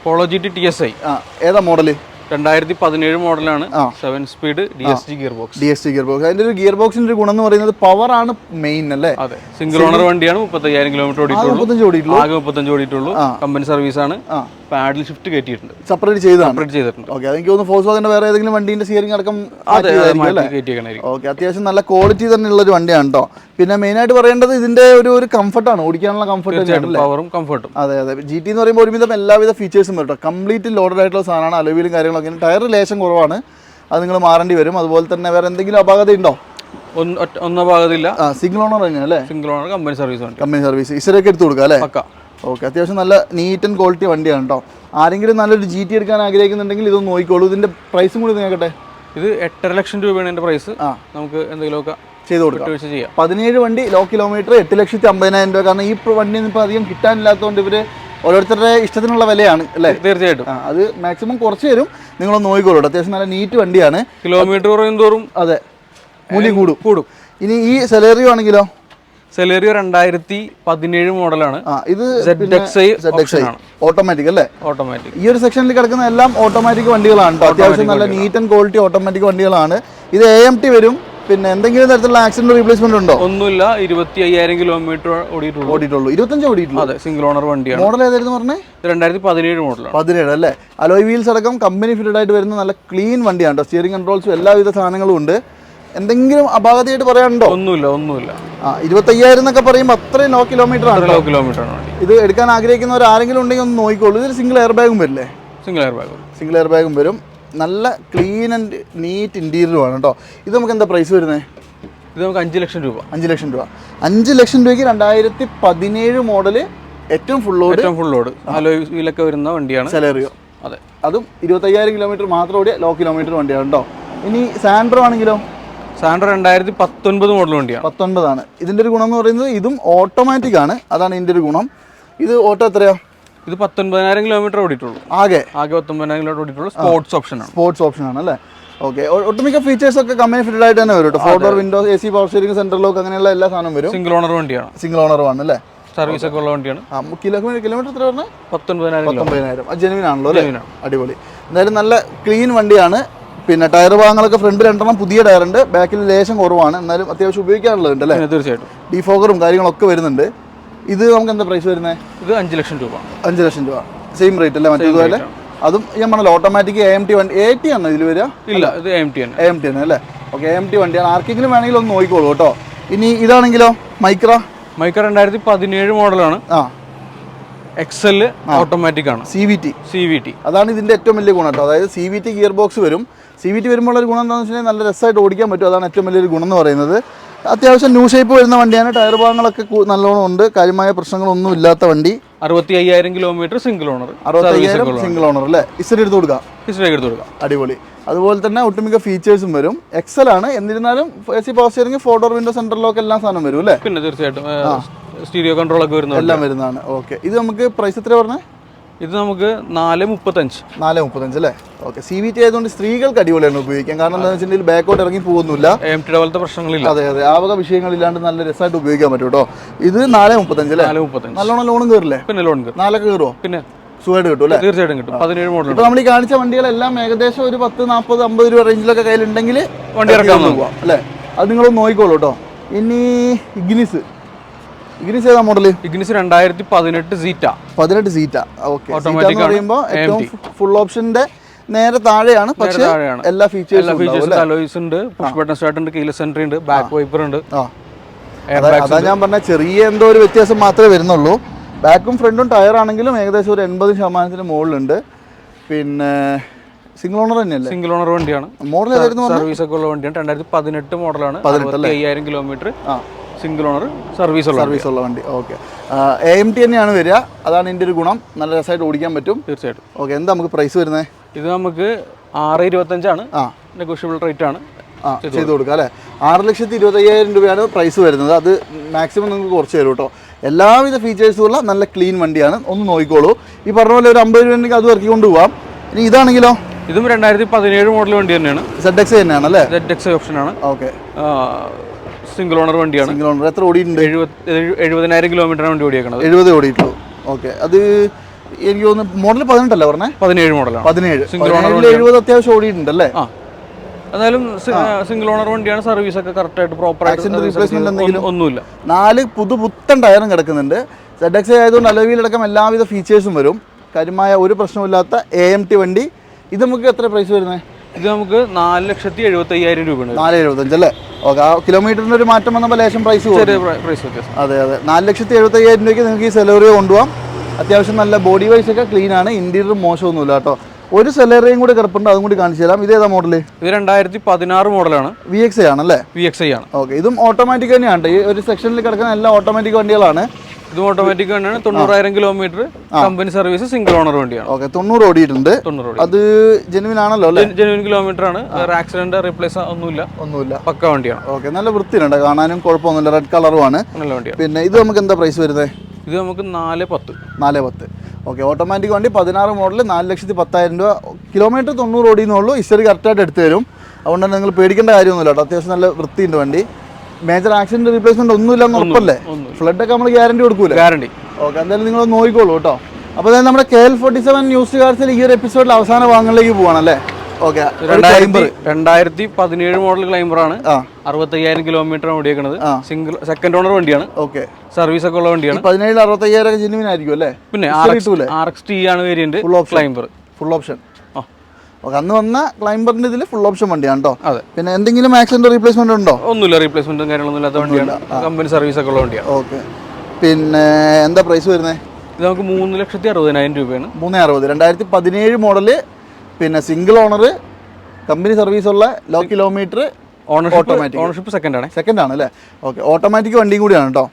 Polo G T T S I ആ ഏതാ മോഡൽ രണ്ടായിരത്തി പതിനേഴ് മോഡലാണ്. Seven speed D S G gear box D S G gear box അതിന്റെ ഒരു ഗിയർ ബോക്സിന്റെ ഒരു ഗുണം എന്ന് പറയുന്നത് പവർ ആണ് മെയിൻ അല്ലേ? അതെ. സിംഗിൾ ഓണർ വണ്ടിയാണ് മുപ്പത്തയ്യായിരം കിലോമീറ്റർ ഓടിയിട്ടുള്ളൂ. മുപ്പത്തഞ്ച് ഓടിയിട്ടുള്ളൂ. ആകെ മുപ്പത്തഞ്ച് ഓടിയിട്ടുള്ളൂ. കമ്പനി സർവീസ് ആണ്. ആ. പാഡിൽ ഷിഫ്റ്റ് കയറ്റിയിട്ടുണ്ട്. സെപ്പറേറ്റ് സെപ്പറേറ്റ് ചെയ്തിട്ടുണ്ട്. ഓക്കെ അതെനിക്ക് തോന്നുന്നു ഫോഴ്സ് വാഗന്റെ വേറെ ഏതെങ്കിലും വണ്ടിന്റെ സ്റ്റിയറിംഗ് അടക്കം ഓക്കെ അത്യാവശ്യം നല്ല ക്വാളിറ്റി തന്നെ ഉള്ള ഒരു വണ്ടിയാണ് കേട്ടോ പിന്നെ മെയിൻ ആയിട്ട് പറയേണ്ടത് ഇതിന്റെ ഒരു ഒരു കംഫർട്ടാണ് ഓടിക്കാനുള്ള കംഫർട്ട് പവറും കംഫർട്ടും അതെ അതെ. ജി ടി എന്ന് പറയുമ്പോൾ ഒരുവിധം എല്ലാവിധ ഫീച്ചേഴ്സും വരും കേട്ടോ കംപ്ലീറ്റ് ലോഡഡ് ആയിട്ടുള്ള സാധനമാണ് അലവിലും കാര്യങ്ങളൊക്കെ. ടയർ ലേശം കുറവാണ്. അത് നിങ്ങൾ മാറേണ്ടി വരും. അതുപോലെ തന്നെ വേറെ എന്തെങ്കിലും അപാകത ഉണ്ടോ? ഒന്നും ഒന്ന ഭാഗത്തില്ല സിംഗിൾ ഓണർ തന്നെയാണ് അല്ലേ? Single owner company service company service ഇസരൊക്കെ എടുത്ത് കൊടുക്കാം അല്ലേ? ഓക്കെ അത്യാവശ്യം നല്ല നീറ്റ് ആൻഡ് ക്വാളിറ്റി വണ്ടിയാണ് കേട്ടോ. ആരെങ്കിലും നല്ലൊരു ജി ടി എടുക്കാൻ ആഗ്രഹിക്കുന്നുണ്ടെങ്കിൽ ഇതൊന്ന് നോക്കിക്കോളൂ. ഇതിന്റെ പ്രൈസും കൂടി നോക്കട്ടെ ഇത് എട്ടര ലക്ഷം രൂപയാണ് എന്റെ പ്രൈസ് ആ. നമുക്ക് എന്തെങ്കിലുമൊക്കെ ചെയ്ത് കൊടുക്കാം. പതിനേഴ് വണ്ടി ലോ കിലോമീറ്റർ എട്ട് ലക്ഷത്തി അമ്പതിനായിരം രൂപ. കാരണം ഈ വണ്ടി ഇപ്പോൾ അധികം കിട്ടാനില്ലാത്തതുകൊണ്ട് ഇവർ ഓരോരുത്തരുടെ ഇഷ്ടത്തിനുള്ള വിലയാണ് അല്ലേ? തീർച്ചയായിട്ടും. ആ അത് മാക്സിമം കുറച്ച് തരും. നിങ്ങളൊന്ന് നോക്കിക്കോളൂ. അത്യാവശ്യം നല്ല നീറ്റ് വണ്ടിയാണ്. കിലോമീറ്റർ കുറയും തോറും അതെ. മൂല്യം കൂടും. കൂടും. ഇനി ഈ സെലറിയോ ആണെങ്കിലോ? സെലേറിയോ രണ്ടായിരത്തി പതിനേഴ് മോഡലാണ് ഇത് ഓട്ടോമാറ്റിക് അല്ലേ? ഓട്ടോമാറ്റിക് ഈ ഒരു സെക്ഷനിൽ കിടക്കുന്ന എല്ലാം ഓട്ടോമാറ്റിക് വണ്ടികളാണ് അത്യാവശ്യം നല്ല നീറ്റ് ആൻഡ് ക്വാളിറ്റി ഓട്ടോമാറ്റിക് വണ്ടികളാണ്. ഇത് എ എം ടി വരും. പിന്നെ എന്തെങ്കിലും തരത്തിലുള്ള ആക്സിഡന്റ് റീപ്ലേസ്മെന്റ് ഉണ്ടോ? ഒന്നുമില്ല. ഇരുപത്തി അയ്യായിരം കിലോമീറ്റർ ഓടിയിട്ടുള്ളൂ. ഓടിയിട്ടുള്ളൂ. ഇരുപത്തഞ്ച് ഓടിയിട്ടുള്ളൂ. അതെ സിംഗിൾ ഓണർ വണ്ടിയാണ്. മോഡൽ ഏതായിരുന്നു പറഞ്ഞേ? രണ്ടായിരത്തി പതിനേഴ് മോഡലാണ്. പതിനേഴ് അല്ലേ? അലോയ് വീൽസ് അടക്കം കമ്പനി ഫിറ്റഡ് ആയിട്ട് വരുന്ന നല്ല ക്ലീൻ വണ്ടിയാണ് സ്റ്റിയറിംഗ് കൺട്രോൾസും എല്ലാവിധ സാധനങ്ങളും ഉണ്ട്. എന്തെങ്കിലും അപാകതയായിട്ട് പറയാനുണ്ടോ? ഒന്നുമില്ല ഒന്നുമില്ല. ആ ഇരുപത്തയ്യായിരം എന്നൊക്കെ പറയുമ്പോൾ അത്രയും ലോ കിലോമീറ്റർ ആണ് ലോ കിലോമീറ്റർ ആണ് വണ്ടി. ഇത് എടുക്കാൻ ആഗ്രഹിക്കുന്നവർ ആരെങ്കിലും ഉണ്ടെങ്കിൽ ഒന്ന് നോക്കിക്കോളൂ. ഇതിൽ സിംഗിൾ എയർ ബാഗും വരില്ലേ? Single air bag single air ബാഗും വരും. നല്ല ക്ലീൻ ആൻഡ് നീറ്റ് ഇന്റീരിയറുമാണ് കേട്ടോ. ഇത് നമുക്ക് എന്താ പ്രൈസ് വരുന്നത് ഇത് നമുക്ക് അഞ്ച് ലക്ഷം രൂപ. അഞ്ച് ലക്ഷം രൂപ. അഞ്ച് ലക്ഷം രൂപയ്ക്ക് രണ്ടായിരത്തി പതിനേഴ് മോഡൽ ഏറ്റവും ഫുൾ ലോഡ് ഏറ്റവും ഫുൾ ലോഡ് അലോയിലൊക്കെ വരുന്ന വണ്ടിയാണ്. സെലറിയോ അതെ. അതും ഇരുപത്തയ്യായിരം കിലോമീറ്റർ മാത്രം ഓടിയ ലോ കിലോമീറ്റർ വണ്ടിയാണ് കേട്ടോ. ഇനി സാൻഡ്രോ ആണെങ്കിലോ? സാൻഡ്രോ രണ്ടായിരത്തി പത്തൊൻപത് മോഡൽ വണ്ടിയാണ്. പത്തൊൻപതാണ്. ഇതിന്റെ ഒരു ഗുണം എന്ന് പറയുന്നത് ഇതും ഓട്ടോമാറ്റിക് ആണ്. അതാണ് ഇതിന്റെ ഒരു ഗുണം. ഇത് ഓട്ടോ എത്രയാ? ഇത് പത്തൊൻപതിനായിരം കിലോമീറ്റർ ഓടിയിട്ടുള്ളൂ. ആകെ? ആകെ പത്തൊമ്പതിനായിരം കിലോമീറ്റർ ഓടിയിട്ടുള്ളൂ. സ്പോർട്സ് ഓപ്ഷൻ ആണ്. സ്പോർട്സ് ഓപ്ഷൻ ആണ് അല്ലേ? ഓക്കെ ഒട്ടുമിക്ക ഫീച്ചേഴ്സ് ഒക്കെ കമ്പനി ഫിറ്റഡ് ആയിട്ട് തന്നെ വരും four door window A C power steering central lock അങ്ങനെയുള്ള എല്ലാ സാധനവും വരും. സിംഗിൾ ഓണർ വണ്ടിയാണ്. സിംഗിൾ ഓണർ ആണ് അല്ലേ? സർവീസ് ഒക്കെ ഉള്ള വണ്ടിയാണ്. ആ കിലോമീറ്റർ കിലോമീറ്റർ എത്ര പറഞ്ഞാൽ പത്തൊൻപതിനായിരം പത്തൊമ്പതിനായിരം ജെനുവിൻ ആണല്ലോ അല്ലേ? അടിപൊളി. എന്തായാലും നല്ല ക്ലീൻ വണ്ടിയാണ്. പിന്നെ ടയർ ഭാഗങ്ങളൊക്കെ ഫ്രണ്ട് രണ്ടെണ്ണം പുതിയ ടയർ ഉണ്ട്. ബാക്കിൽ ലേശം കുറവാണ്. എന്നാലും അത്യാവശ്യം ഉപയോഗിക്കാനുള്ളതുണ്ട് അല്ലേ? തീർച്ചയായിട്ടും. ഡിഫോഗറും കാര്യങ്ങളൊക്കെ വരുന്നുണ്ട്. ഇത് നമുക്ക് എന്താ പ്രൈസ് വരുന്നത് ഇത് അഞ്ച് ലക്ഷം രൂപ. അഞ്ച് ലക്ഷം രൂപ. സെയിം റേറ്റ് അല്ലേ മറ്റേതുപോലെ അതും ഞാൻ പറഞ്ഞല്ലോ ഓട്ടോമാറ്റിക് എ എം ടി വണ്ടി എ ടി ആണ് ഇതിൽ വരിക? ഇല്ല ഇത് എം ടി ആണ് എ ടി ആണ് അല്ലേ? ഓക്കെ എ എം ടി വണ്ടിയാണ്. ആർക്കെങ്കിലും വേണമെങ്കിൽ ഒന്ന് നോക്കിക്കോളൂ കേട്ടോ. ഇനി ഇതാണെങ്കിലോ? മൈക്ര മൈക്ര രണ്ടായിരത്തി പതിനേഴ് മോഡലാണ്. ആ. എക്സൽ ഓട്ടോമാറ്റിക് ആണ്. C V T C V T അതാണ് ഇതിന്റെ ഏറ്റവും വലിയ ഗുണം കേട്ടോ. അതായത് C V T gear box വരും. സി വി ടി വരുമ്പോൾ ഒരു ഗുണം എന്താണെന്ന് വെച്ചാൽ നല്ല രസമായിട്ട് ഓടിക്കാൻ പറ്റും. അതാണ് ഏറ്റവും വലിയൊരു ഗുണം എന്ന് പറയുന്നത്. അത്യാവശ്യം ന്യൂ ഷേപ്പ് വരുന്ന വണ്ടിയാണ്. ടയർ ഭാഗങ്ങളൊക്കെ നല്ലോണം ഉണ്ട്. കാര്യമായ പ്രശ്നങ്ങളൊന്നും ഇല്ലാത്ത വണ്ടി. അറുപത്തി അയ്യായിരം കിലോമീറ്റർ സിംഗിൾ ഓണർ അറുപത്തയ്യായിരം സിംഗിൾ ഓണർ അല്ലേ? ഇസ്റ്റി എടുത്ത് കൊടുക്കാം. ഇസ്റ്റി എടുത്ത് കൊടുക്കാം. അടിപൊളി. അതുപോലെ തന്നെ ഒട്ടുമിക്ക ഫീച്ചേഴ്സും വരും. എക്സൽ ആണ്. എന്നിരുന്നാലും A C power steering four door window central lock എല്ലാം സാധനം വരും അല്ലേ? പിന്നെ തീർച്ചയായിട്ടും സ്റ്റീരിയോ കൺട്രോൾ ഒക്കെ വരുന്നുണ്ട്. എല്ലാം വരുന്നതാണ്. ഓക്കെ ഇത് നമുക്ക് പ്രൈസ് എത്ര പറഞ്ഞേ? ഇത് നമുക്ക് നാല് മുപ്പത്തഞ്ച്. നാല് മുപ്പത്തഞ്ച് അല്ലേ? ഓക്കെ. സി വി ടി ആയതുകൊണ്ട് സ്ത്രീകൾക്ക് അടിപൊളിയാണ് ഉപയോഗിക്കാൻ. കാരണം എന്താണെന്ന് വെച്ചിട്ടുണ്ടെങ്കിൽ ബാക്കോട്ട് ഇറങ്ങി പോകുന്നില്ല. എം ടി പോലത്തെ പ്രശ്നങ്ങളില്ല. അതെ അതെ. ആ വക വിഷയങ്ങളില്ലാണ്ട് നല്ല രസമായിട്ട് ഉപയോഗിക്കാൻ പറ്റും കേട്ടോ. ഇത് നാല് മുപ്പത്തഞ്ച് അല്ലേ? നാല് മുപ്പത്തഞ്ച്. നല്ലോണം ലോണും കയറില്ലേ പിന്നെ ലോൺ നാലൊക്കെ കയറുമോ പിന്നെ സുഖമായിട്ട് കിട്ടും അല്ലേ? തീർച്ചയായിട്ടും കിട്ടും. പതിനേഴ് മോഡൽ ഇപ്പോൾ നമ്മൾ ഈ കാണിച്ച വണ്ടികളെല്ലാം ഏകദേശം ഒരു പത്ത് നാൽപ്പത് അമ്പത് രൂപ റേഞ്ചിലൊക്കെ കയ്യിലുണ്ടെങ്കിൽ വണ്ടി ഇറക്കാൻ പോവാം അല്ലേ? അത് നിങ്ങളൊന്ന് നോക്കിക്കോളൂ കേട്ടോ. ഇനി ഇഗ്നിസ്. ഇഗ്നിസ് ഏതാ മോഡൽ ഇഗ്നിസ് രണ്ടായിരത്തി പതിനെട്ട് സീറ്റ പതിനെട്ട് സീറ്റ ഓക്കെ Automatic ആണ്, പറയുമ്പോൾ ഏറ്റവും ഫുൾ ഓപ്ഷന്റെ നേരെ താഴെയാണ്. പക്ഷേ. എല്ലാ ഫീച്ചേഴ്സും ഫീച്ചേഴ്സ് അലോയ്സ് ഉണ്ട്. പുഷ് ബട്ടൺ സ്റ്റാർട്ട് ഉണ്ട് കീല സെൻട്രി ഉണ്ട് ബാക്ക് വൈപ്പർ ഉണ്ട്. അതാ ഞാൻ പറഞ്ഞ ചെറിയ എന്തോ ഒരു വ്യത്യാസം മാത്രമേ വരുന്നുള്ളൂ. ബാക്കും ഫ്രണ്ടും ടയർ ആണെങ്കിലും ഏകദേശം ഒരു എൺപത് ശതമാനത്തിന് മുകളിലുണ്ട്. പിന്നെ സിംഗിൾ ഓണർ തന്നെയല്ലേ? സിംഗിൾ ഓണർ വണ്ടിയാണ്. മോഡൽ സർവീസ് ഒക്കെ ഉള്ള വണ്ടിയാണ്. രണ്ടായിരത്തി പതിനെട്ട് മോഡലാണ് അയ്യായിരം കിലോമീറ്റർ സിംഗിൾ ഓണർ സർവീസ് ഉള്ള സർവീസ് ഉള്ള വണ്ടി. ഓക്കെ. എ എം ടി തന്നെയാണ് വരിക. അതാണ് ഇതിന്റെ ഒരു ഗുണം. നല്ല രസമായിട്ട് ഓടിക്കാൻ പറ്റും. തീർച്ചയായിട്ടും. ഓക്കെ എന്താ നമുക്ക് പ്രൈസ് വരുന്നത് ഇത് നമുക്ക് ആറ് ഇരുപത്തഞ്ചാണ്. ആ. നെഗോഷ്യബിൾ റേറ്റ് ആണ്. ആ ചെയ്ത് കൊടുക്കാം. അല്ലേ? ആറ് ലക്ഷത്തി ഇരുപത്തയ്യായിരം രൂപയാണ് പ്രൈസ് വരുന്നത്. അത് മാക്സിമം നിങ്ങൾക്ക് കുറച്ച് തരും കേട്ടോ. എല്ലാവിധ ഫീച്ചേഴ്സും ഉള്ള നല്ല ക്ലീൻ വണ്ടിയാണ്. ഒന്ന് നോക്കിക്കോളൂ. ഈ പറഞ്ഞ പോലെ ഒരു അമ്പത് രൂപ ഉണ്ടെങ്കിൽ അത് ഇറക്കി കൊണ്ടുപോകാം ഇനി ഇതാണെങ്കിലോ? ഇതും രണ്ടായിരത്തി പതിനേഴ് മോഡൽ വണ്ടി തന്നെയാണ്. സെഡ് എക്സ് തന്നെയാണ് അല്ലേ സെഡ് എക്സ് ഓപ്ഷൻ ആണ്. ഓക്കെ. സിംഗിൾ ഓണർ വണ്ടിയാണ്. സിംഗിൾ ഓണർ എത്ര ഓടിയിട്ടുണ്ട്? എഴുപത് എഴു- എഴുപതിനായിരം കിലോമീറ്ററാണ് വണ്ടി ഓടിയേക്കണത്. എഴുപത് ഓടിയിട്ടുള്ളൂ. ഓക്കെ. അത് എനിക്ക് തോന്നുന്നു മോഡൽ പതിനെട്ടല്ലേ പറഞ്ഞേ? പതിനേഴ് മോഡലാണ് പതിനേഴ്. സിംഗിൾ ഓണർ എഴുപത് അത്യാവശ്യം ഓടിയിട്ടുണ്ട് അല്ലേ എന്നാലും സിംഗിൾ ഓണർ വണ്ടിയാണ്. സർവീസ് ഒക്കെ കറക്റ്റ് ആയിട്ട് പ്രോപ്പർ ആക്സിഡന്റ്? ഒന്നുമില്ല. നാല് പുതു പുത്തൻ ടയറും കിടക്കുന്നുണ്ട്. സെഡ് എക്സ് ആയതുകൊണ്ട് അലവിയിലടക്കം എല്ലാവിധ ഫീച്ചേഴ്സും വരും. കാര്യമായ ഒരു പ്രശ്നമില്ലാത്ത എ എം ടി വണ്ടി. ഇത് നമുക്ക് എത്ര പ്രൈസ് വരുന്നത് ഇത് നമുക്ക് നാല് ലക്ഷത്തി എഴുപത്തി അയ്യായിരം രൂപയാണ്. നാല് എഴുപത്തഞ്ച് അല്ലേ? ഓക്കെ ആ കിലോമീറ്ററിന് ഒരു മാറ്റം വന്നപ്പോൾ ലേശം പ്രൈസ് ചെറിയ പ്രൈസ് വ്യത്യാസം. അതെ അതെ. നാല് ലക്ഷത്തി എഴുപത്തി അയ്യായിരം രൂപയ്ക്ക് നിങ്ങൾക്ക് ഈ സെലറി കൊണ്ടുപോകാം അത്യാവശ്യം നല്ല ബോഡി വൈസ് ഒക്കെ ക്ലീൻ ആണ് ഇന്റീരിയർ മോശമൊന്നുമില്ല കേട്ടോ. ഒരു സെലറിയും കൂടി കിടപ്പുണ്ട് അതും കൂടി കാണിച്ചു തരാം. ഇതേതാ മോഡൽ ഇത് രണ്ടായിരത്തി പതിനാറ് മോഡലാണ് വി എക്സ് അല്ലേ വി എക്സ് ഐ ആണ്. ഓക്കെ ഇതും ഓട്ടോമാറ്റിക് തന്നെയാണ് ഈ ഒരു സെക്ഷനിൽ കിടക്കുന്ന എല്ലാ ഓട്ടോമാറ്റിക് വണ്ടികളാണ്. ഇതും ഓട്ടോമാറ്റിക് വണ്ടിയാണ്. തൊണ്ണൂറായിരം kilometre company service single owner വണ്ടിയാണ്. ഓക്കെ തൊണ്ണൂറ് ഓടിയിട്ടുണ്ട്. അത് ജെനുവിൻ ആണല്ലോ ജെനുവിൻ കിലോമീറ്റർ ആണ്. വേറെ ആക്സിഡന്റ് റീപ്ലേസ് ഒന്നുമില്ല. ഒന്നുമില്ല. പക്ക വണ്ടിയാണ്. ഓക്കെ നല്ല വൃത്തിയുണ്ട് കാണാനും കുഴപ്പമൊന്നുമില്ല. റെഡ് കളറുമാണ് നല്ല വണ്ടിയാണ്. പിന്നെ ഇത് നമുക്ക് എന്താ പ്രൈസ് വരുന്നത് ഇത് നമുക്ക് നാല് പത്ത്. നാല് പത്ത്. ഓക്കെ ഓട്ടോമാറ്റിക് വണ്ടി പതിനാറ് മോഡൽ നാല് ലക്ഷത്തി പത്തായിരം രൂപ. കിലോമീറ്റർ തൊണ്ണൂറ് ഓടിയെന്നുള്ളൂ ഇസ്റ്ററി കറക്റ്റായിട്ട് എടുത്തു തരും. അതുകൊണ്ട് തന്നെ നിങ്ങൾ പേടിക്കേണ്ട കാര്യമൊന്നുമില്ല കേട്ടോ. അത്യാവശ്യം നല്ല വൃത്തിയുണ്ട് വണ്ടി. മേജർ ആക്സിഡന്റ് റീപ്ലേസ്മെന്റ് ഒന്നുമില്ല എന്ന് ഉറപ്പല്ലേ? ഫ്ലഡ് ഒക്കെ നമ്മൾ ഗ്യാരണ്ടി കൊടുക്കൂല? ഗ്യാരണ്ടി ഓക്കെ എന്തായാലും നിങ്ങൾ നോക്കിക്കോളൂ കേട്ടോ. അപ്പോൾ അതായത് നമ്മുടെ K L forty seven news കാർസിൽ ഈ ഒരു എപ്പിസോഡിൽ അവസാന ഭാഗങ്ങളിലേക്ക് പോവാണ് അല്ലേ ഓക്കെ രണ്ടായിരത്തി പതിനേഴ് മോഡൽ ക്ലൈംബറാണ് അറുപത്തയ്യായിരം കിലോമീറ്റർ ഓടിയേക്കണത്. ആ. സിംഗിൾ സെക്കൻഡ് ഓണർ വണ്ടിയാണ്. ഓക്കെ സർവീസ് ഒക്കെ ഉള്ള വണ്ടിയാണ്. പതിനേഴ് അറുപത്തയ്യായിരം ജെനുവിൻ ആയിരിക്കും അല്ലേ? പിന്നെ ആർ എക്സ് ടി ആണ് variant full option Climber full option okay അന്ന് വന്ന ക്ലൈംബറിന്റെ ഇതിൽ ഫുൾ ഓപ്ഷൻ വണ്ടിയാണ് കേട്ടോ അതെ. പിന്നെ എന്തെങ്കിലും ആക്സിഡന്റ് റീപ്ലേസ്മെന്റ് ഉണ്ടോ? ഒന്നുമില്ല റീപ്ലേസ്മെന്റും കാര്യങ്ങളൊന്നും ഇല്ലാത്ത വണ്ടിയാണ്. കമ്പനി സർവീസ് ഒക്കെ ഉള്ള വണ്ടിയാണ്. ഓക്കെ. പിന്നെ എന്താ പ്രൈസ് വരുന്നത് ഇത് നമുക്ക് മൂന്ന് ലക്ഷത്തി അറുപതിനായിരം രൂപയാണ്. മൂന്ന് അറുപത്. രണ്ടായിരത്തി പതിനേഴ് മോഡൽ പിന്നെ സിംഗിൾ ഓണർ കമ്പനി സർവീസ് ഉള്ള low kilometre ownership automatic ownership second ആണ്. സെക്കൻഡ് ആണ് അല്ലേ? ഓക്കെ ഓട്ടോമാറ്റിക് വണ്ടിയും കൂടിയാണ് കേട്ടോ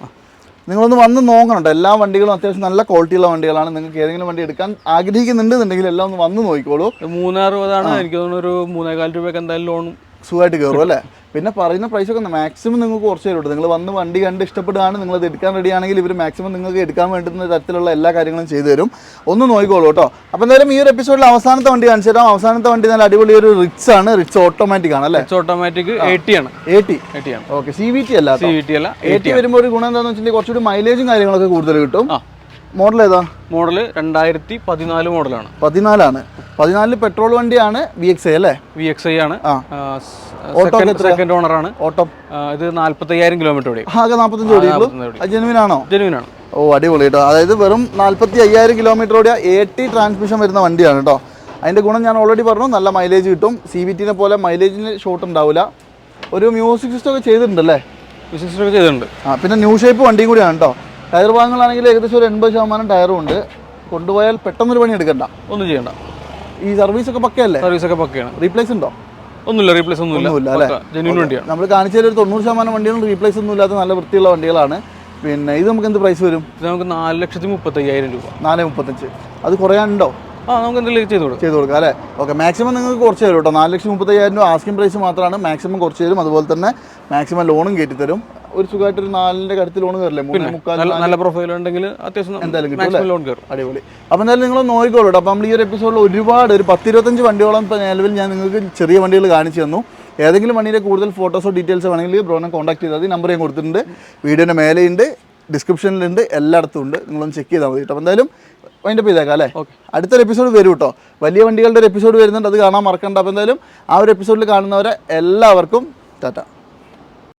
നിങ്ങളൊന്ന് വന്ന് നോക്കണം എല്ലാ വണ്ടികളും അത്യാവശ്യം നല്ല ക്വാളിറ്റിയുള്ള വണ്ടികളാണ്. നിങ്ങൾക്ക് ഏതെങ്കിലും വണ്ടി എടുക്കാൻ ആഗ്രഹിക്കുന്നുണ്ടെന്നുണ്ടെങ്കിൽ എല്ലാം ഒന്ന് വന്ന് നോക്കിക്കോളൂ. മൂന്ന് അറുപതാണ് എനിക്ക് തോന്നുന്നു ഒരു മൂന്നേകാൽ രൂപയൊക്കെ എന്തായാലും ലോൺ സുഖമായിട്ട് കയറും അല്ലേ? പിന്നെ പറയുന്ന പ്രൈസ് ഒക്കെ മാക്സിമം നിങ്ങൾക്ക് കുറച്ച് തരും നിങ്ങൾ വന്ന് വണ്ടി കണ്ട് ഇഷ്ടപ്പെടുകയാണ് നിങ്ങൾ അത് എടുക്കാൻ റെഡി ആണെങ്കിൽ ഇവർ മാക്സിമം നിങ്ങൾക്ക് എടുക്കാൻ വേണ്ടുന്ന തരത്തിലുള്ള എല്ലാ കാര്യങ്ങളും ചെയ്തു തരും. ഒന്ന് നോക്കിക്കോളൂ കേട്ടോ. അപ്പോൾ എന്തായാലും ഈ ഒരു എപ്പിസോഡിൽ അവസാനത്തെ വണ്ടി കാണിച്ചു തരാം. അവസാനത്തെ വണ്ടി നല്ല അടിപൊളി ഒരു റിച്ച് ആണ്. റിച്ച് ഓട്ടോമാറ്റിക് ആണ് അല്ലേ? ഓട്ടോമാറ്റിക് എയ്റ്റി ആണ്. എ ടി എയ്റ്റി ആണ്. ഓക്കെ സി വി ടി അല്ല സി വി ടി അല്ല. എ ടി വരുമ്പോൾ ഒരു ഗുണം എന്താണെന്ന് വെച്ചിട്ടുണ്ടെങ്കിൽ കുറച്ചുകൂടി മൈലേജും കാര്യങ്ങളൊക്കെ കൂടുതൽ കിട്ടും. മോഡൽ ഏതാ മോഡൽ രണ്ടായിരത്തി പതിനാല് മോഡലാണ്. പതിനാലാണ്. പതിനാലിൽ പെട്രോൾ വണ്ടിയാണ് വി എക്സ് ഐ അല്ലേ? വി എക്സ് ഐ ആണ്. ഓട്ടോ സെക്കൻഡ് ഓണർ ആണ്. ഓട്ടോ. ഇത് നാല്പത്തയ്യായിരം കിലോമീറ്റർ ഓടി ആകെ നാൽപ്പത്തഞ്ച് ഓടിയുള്ളൂ ജെനുവിൻ ആണോ? ജെനുവിൻ ആണ്. ഓ അടിപൊളി കേട്ടോ അതായത് വെറും നാൽപ്പത്തി അയ്യായിരം കിലോമീറ്റർ ഓടിയ എ ടി ട്രാൻസ്മിഷൻ വരുന്ന വണ്ടിയാണ് കേട്ടോ അതിന്റെ ഗുണം ഞാൻ ഓൾറെഡി പറഞ്ഞു. നല്ല മൈലേജ് കിട്ടും. സി വി ടിനെ പോലെ മൈലേജിന് ഷോട്ട് ഉണ്ടാവില്ല ഒരു മ്യൂസിക് സിസ്റ്റം ഒക്കെ ചെയ്തിട്ടുണ്ടല്ലേ? മ്യൂസിക് സിസ്റ്റം ഒക്കെ ചെയ്തിട്ടുണ്ട്. ആ പിന്നെ ന്യൂ ഷേപ്പ് വണ്ടിയും കൂടിയാണ് കേട്ടോ ടയർ ഭാഗങ്ങളാണെങ്കിൽ ഏകദേശം ഒരു എൺപത് ശതമാനം ടയറും ഉണ്ട്. കൊണ്ടുപോയാൽ പെട്ടെന്നൊരു പണി എടുക്കണ്ട. ഒന്നും ചെയ്യണ്ട. ഈ സർവീസ് ഒക്കെ പക്കയല്ലേ? സർവീസ് ഒക്കെ പക്കയാണ്. റീപ്ലേസ് ഉണ്ടോ? ഒന്നുമില്ല റീപ്ലേസ് ഒന്നുമില്ല. അല്ലേ? ജെന്യൂൻ വണ്ടിയാണ്. നമ്മൾ കാണിച്ചതിൽ ഒരു തൊണ്ണൂറ് ശതമാനം വണ്ടികളും റീപ്ലേസ് ഒന്നും ഇല്ലാത്ത നല്ല വൃത്തിയുള്ള വണ്ടികളാണ്. പിന്നെ ഇത് നമുക്ക് എന്ത് പ്രൈസ് വരും? ഇത് നമുക്ക് നാല് ലക്ഷത്തി മുപ്പത്തയ്യായിരം രൂപ. നാല് മുപ്പത്തഞ്ച്. അത് കുറയാനുണ്ടോ? ആ നമുക്ക് എന്തെങ്കിലും ചെയ്ത് കൊടുക്കാം. ചെയ്ത് കൊടുക്കാം അല്ലേ? ഓക്കെ മാക്സിമം നിങ്ങൾക്ക് കുറച്ച് തരും കേട്ടോ. നാല് ലക്ഷത്തി മുപ്പത്തയ്യായിരം രൂപ ആസ്കിംഗ് പ്രൈസ് മാത്രമാണ്. മാക്സിമം കുറച്ച് തരും. അതുപോലെ തന്നെ മാക്സിമം ലോണും കയറ്റി തരും. ഒരു സുഖമായിട്ട് ഒരു നാലിന്റെ കടുത്ത് ലോൺ കയറില്ലേ മൂന്ന് മുക്കാൽ നല്ല പ്രൊഫൈൽ ഉണ്ടെങ്കിൽ അത്യാവശ്യം എന്തായാലും ലോൺ കയറും അടിപൊളി. അപ്പോൾ എന്തായാലും നിങ്ങൾ നോക്കിക്കോളൂ അപ്പൊ നമ്മൾ ഈ ഒരു എപ്പിസോഡിൽ ഒരുപാട് ഒരു പത്തിരുപത്തഞ്ച് വണ്ടിയോളം ഇപ്പോൾ നിലവിൽ ഞാൻ നിങ്ങൾക്ക് ചെറിയ വണ്ടികൾ കാണിച്ചു തന്നു. ഏതെങ്കിലും വണ്ടിയുടെ കൂടുതൽ ഫോട്ടോസോ ഡീറ്റെയിൽസോ വേണമെങ്കിൽ ബ്രോനെ കോൺടാക്ട് ചെയ്താൽ മതി. നമ്പർ ഞാൻ കൊടുത്തിട്ടുണ്ട്. വീഡിയോന്റെ മേലെയുണ്ട് ഡിസ്ക്രിപ്ഷനിലുണ്ട് എല്ലായിടത്തും ഉണ്ട് നിങ്ങളൊന്ന് ചെക്ക് ചെയ്താൽ മതി കേട്ടോ. അപ്പോൾ എന്തായാലും അതിന്റെ ചെയ്തേക്കാം അല്ലേ? Okay. അടുത്തൊരു എപ്പിസോഡ് വരും കേട്ടോ. വലിയ വണ്ടികളുടെ ഒരു എപ്പിസോഡ് വരുന്നുണ്ട്. അത് കാണാൻ മറക്കണ്ട. അപ്പോൾ എന്തായാലും ആ ഒരു എപ്പിസോഡിൽ കാണുന്നവരെ എല്ലാവർക്കും ടാറ്റ.